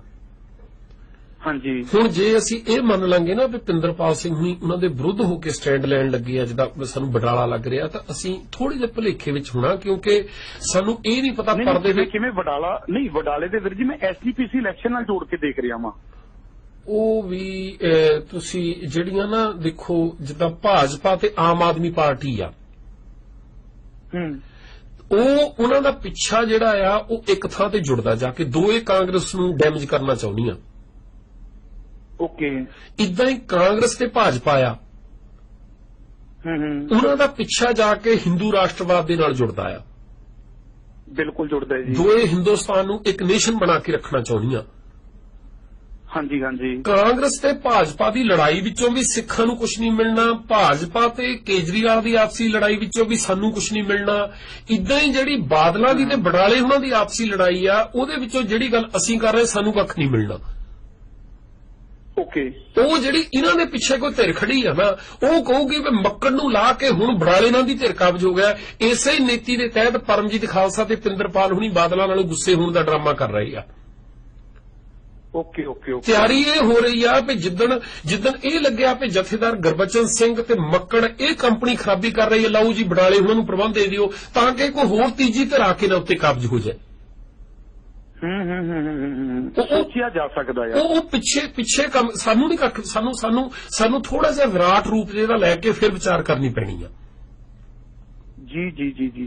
A: ਹਾਂਜੀ।
B: ਹੁਣ ਜੇ ਅਸੀਂ ਇਹ ਮੰਨ ਲਾਂਗੇ ਨਾ ਵੀ ਪਿੰਦਰਪਾਲ ਸਿੰਘ ਹੁਣੀ ਉਹਨਾਂ ਦੇ ਵਿਰੁੱਧ ਹੋ ਕੇ ਸਟੈਂਡ ਲੈਣ ਲੱਗੇ ਆ ਜਿਹਦਾ ਸਾਨੂੰ ਬਡਾਲਾ ਲੱਗ ਰਿਹਾ ਤਾਂ ਅਸੀਂ ਥੋੜੇ ਜਿਹੇ ਭੁਲੇਖੇ ਵਿੱਚ ਹੋਣਾ ਕਿਉਂਕਿ ਸਾਨੂੰ ਇਹ ਨਹੀਂ ਪਤਾ ਪਰਦੇ ਵਿੱਚ
A: ਕਿਵੇਂ ਵਡਾਲਾ ਨਹੀਂ ਵਡਾਲੇ ਦੇ ਵੀਰ ਜੀ ਮੈਂ ਐਸਜੀਪੀਸੀ ਇਲੈਕਸ਼ਨ ਨਾਲ ਜੋੜ ਕੇ ਦੇਖ ਰਿਹਾ ਵਾਂ।
B: ਉਹ ਵੀ ਤੁਸੀਂ ਜਿਹੜੀਆਂ ਨਾ ਦੇਖੋ ਜਿੱਦਾਂ ਭਾਜਪਾ ਤੇ ਆਮ ਆਦਮੀ ਪਾਰਟੀ ਆ
A: ਹੂੰ
B: ਉਹ ਉਹਨਾਂ ਦਾ ਪਿੱਛਾ ਜਿਹੜਾ ਆ ਉਹ ਇੱਕ ਥਾਂ ਤੇ ਜੁੜਦਾ ਜਾ ਕੇ ਦੋਏ ਕਾਂਗਰਸ ਨੂੰ ਡੈਮੇਜ ਕਰਨਾ ਚਾਹੁੰਦੀਆਂ।
A: ਓਕੇ।
B: ਇਦਾਂ ਹੀ ਕਾਂਗਰਸ ਤੇ ਭਾਜਪਾ ਆ। ਉਹਨਾਂ ਦਾ ਪਿੱਛਾ ਜਾ ਕੇ ਹਿੰਦੂ ਰਾਸ਼ਟਰਵਾਦ ਦੇ ਨਾਲ ਜੁੜਦਾ ਆ।
A: ਬਿਲਕੁਲ ਜੁੜਦਾ ਜੀ।
B: ਦੋਏ ਹਿੰਦੁਸਤਾਨ ਨੂੰ ਇੱਕ ਨੇਸ਼ਨ ਬਣਾ ਕੇ ਰੱਖਣਾ ਚਾਹੁੰਦੀਆਂ।
A: ਹਾਂਜੀ ਹਾਂਜੀ।
B: ਕਾਂਗਰਸ ਤੇ ਭਾਜਪਾ ਦੀ ਲੜਾਈ ਵਿੱਚੋਂ ਵੀ ਸਿੱਖਾਂ ਨੂੰ ਕੁਝ ਨਹੀਂ ਮਿਲਣਾ ਭਾਜਪਾ ਤੇ ਕੇਜਰੀਵਾਲ ਦੀ ਆਪਸੀ ਲੜਾਈ ਵਿੱਚੋਂ ਵੀ ਸਾਨੂੰ ਕੁਝ ਨਹੀਂ ਮਿਲਣਾ। ਇਦਾਂ ਹੀ ਜਿਹੜੀ ਬਾਦਲਾਂ ਦੀ ਤੇ ਬਡਾਲੇ ਉਹਨਾਂ ਦੀ ਆਪਸੀ ਲੜਾਈ ਆ ਉਹਦੇ ਵਿੱਚੋਂ ਜਿਹੜੀ ਗੱਲ ਅਸੀਂ ਕਰ ਰਹੇ ਸਾਨੂੰ ਕੱਖ ਨਹੀਂ ਮਿਲਣਾ।
A: ਓਕੇ।
B: ਉਹ ਜਿਹੜੀ ਇਹਨਾਂ ਦੇ ਪਿੱਛੇ ਕੋਈ ਧਿਰ ਖੜੀ ਆ ਨਾ ਉਹ ਕਹੂਗੀ ਵੀ ਮੱਕੜ ਨੂੰ ਲਾ ਕੇ ਹੁਣ ਬੜਾਲੇ ਨਾਲ ਦੀ ਧਿਰ ਕਬਜ਼ ਹੋ ਗਿਆ। ਇਸੇ ਹੀ ਨੀਤੀ ਦੇ ਤਹਿਤ ਪਰਮਜੀਤ ਖਾਲਸਾ ਤੇ ਪਿੰਦਰਪਾਲ ਹੁਣੀ ਬਾਦਲਾਂ ਨਾਲੋਂ ਗੁੱਸੇ ਹੋਣ ਦਾ ਡਰਾਮਾ ਕਰ ਰਹੇ ਆ।
A: Okay okay okay.
B: ਤਿਆਰੀ ਇਹ ਹੋ ਰਹੀ ਆ ਵੀ ਜਿੱਦਣ ਜਿੱਦਣ ਇਹ ਲੱਗਿਆ ਵੀ ਜਥੇਦਾਰ ਗੁਰਬਚਨ ਸਿੰਘ ਤੇ ਮੱਕੜ ਇਹ ਕੰਪਨੀ ਖਰਾਬੀ ਕਰ ਰਹੀ ਹੈ ਲਾਓ ਜੀ ਬੜਾਲੇ ਉਹਨਾਂ ਨੂੰ ਪ੍ਰਬੰਧ ਦੇ ਦਿਓ ਤਾਂ ਕਿ ਕੋਈ ਹੋਰ ਤੀਜੀ ਧਿਰ ਆ ਕੇ ਨਾ ਉੱਤੇ ਕਬਜ਼ ਹੋ ਜਾਏ।
A: ਹੂੰ ਹੂੰ ਹੂੰ ਸੋਚਿਆ ਜਾ ਸਕਦਾ ਆ
B: ਉਹ ਉਹ ਪਿੱਛੇ ਪਿੱਛੇ ਕੰਮ ਸਾਨੂੰ ਨਹੀਂ ਕੱਖ ਸਾਨੂੰ ਸਾਨੂੰ ਸਾਨੂੰ ਥੋੜਾ ਜਿਹਾ ਵਿਰਾਟ ਰੂਪ ਜਿਹਦਾ ਲੈ ਕੇ ਫਿਰ ਵਿਚਾਰ ਕਰਨੀ ਪੈਣੀ ਆ।
A: ਜੀ ਜੀ ਜੀ ਜੀ।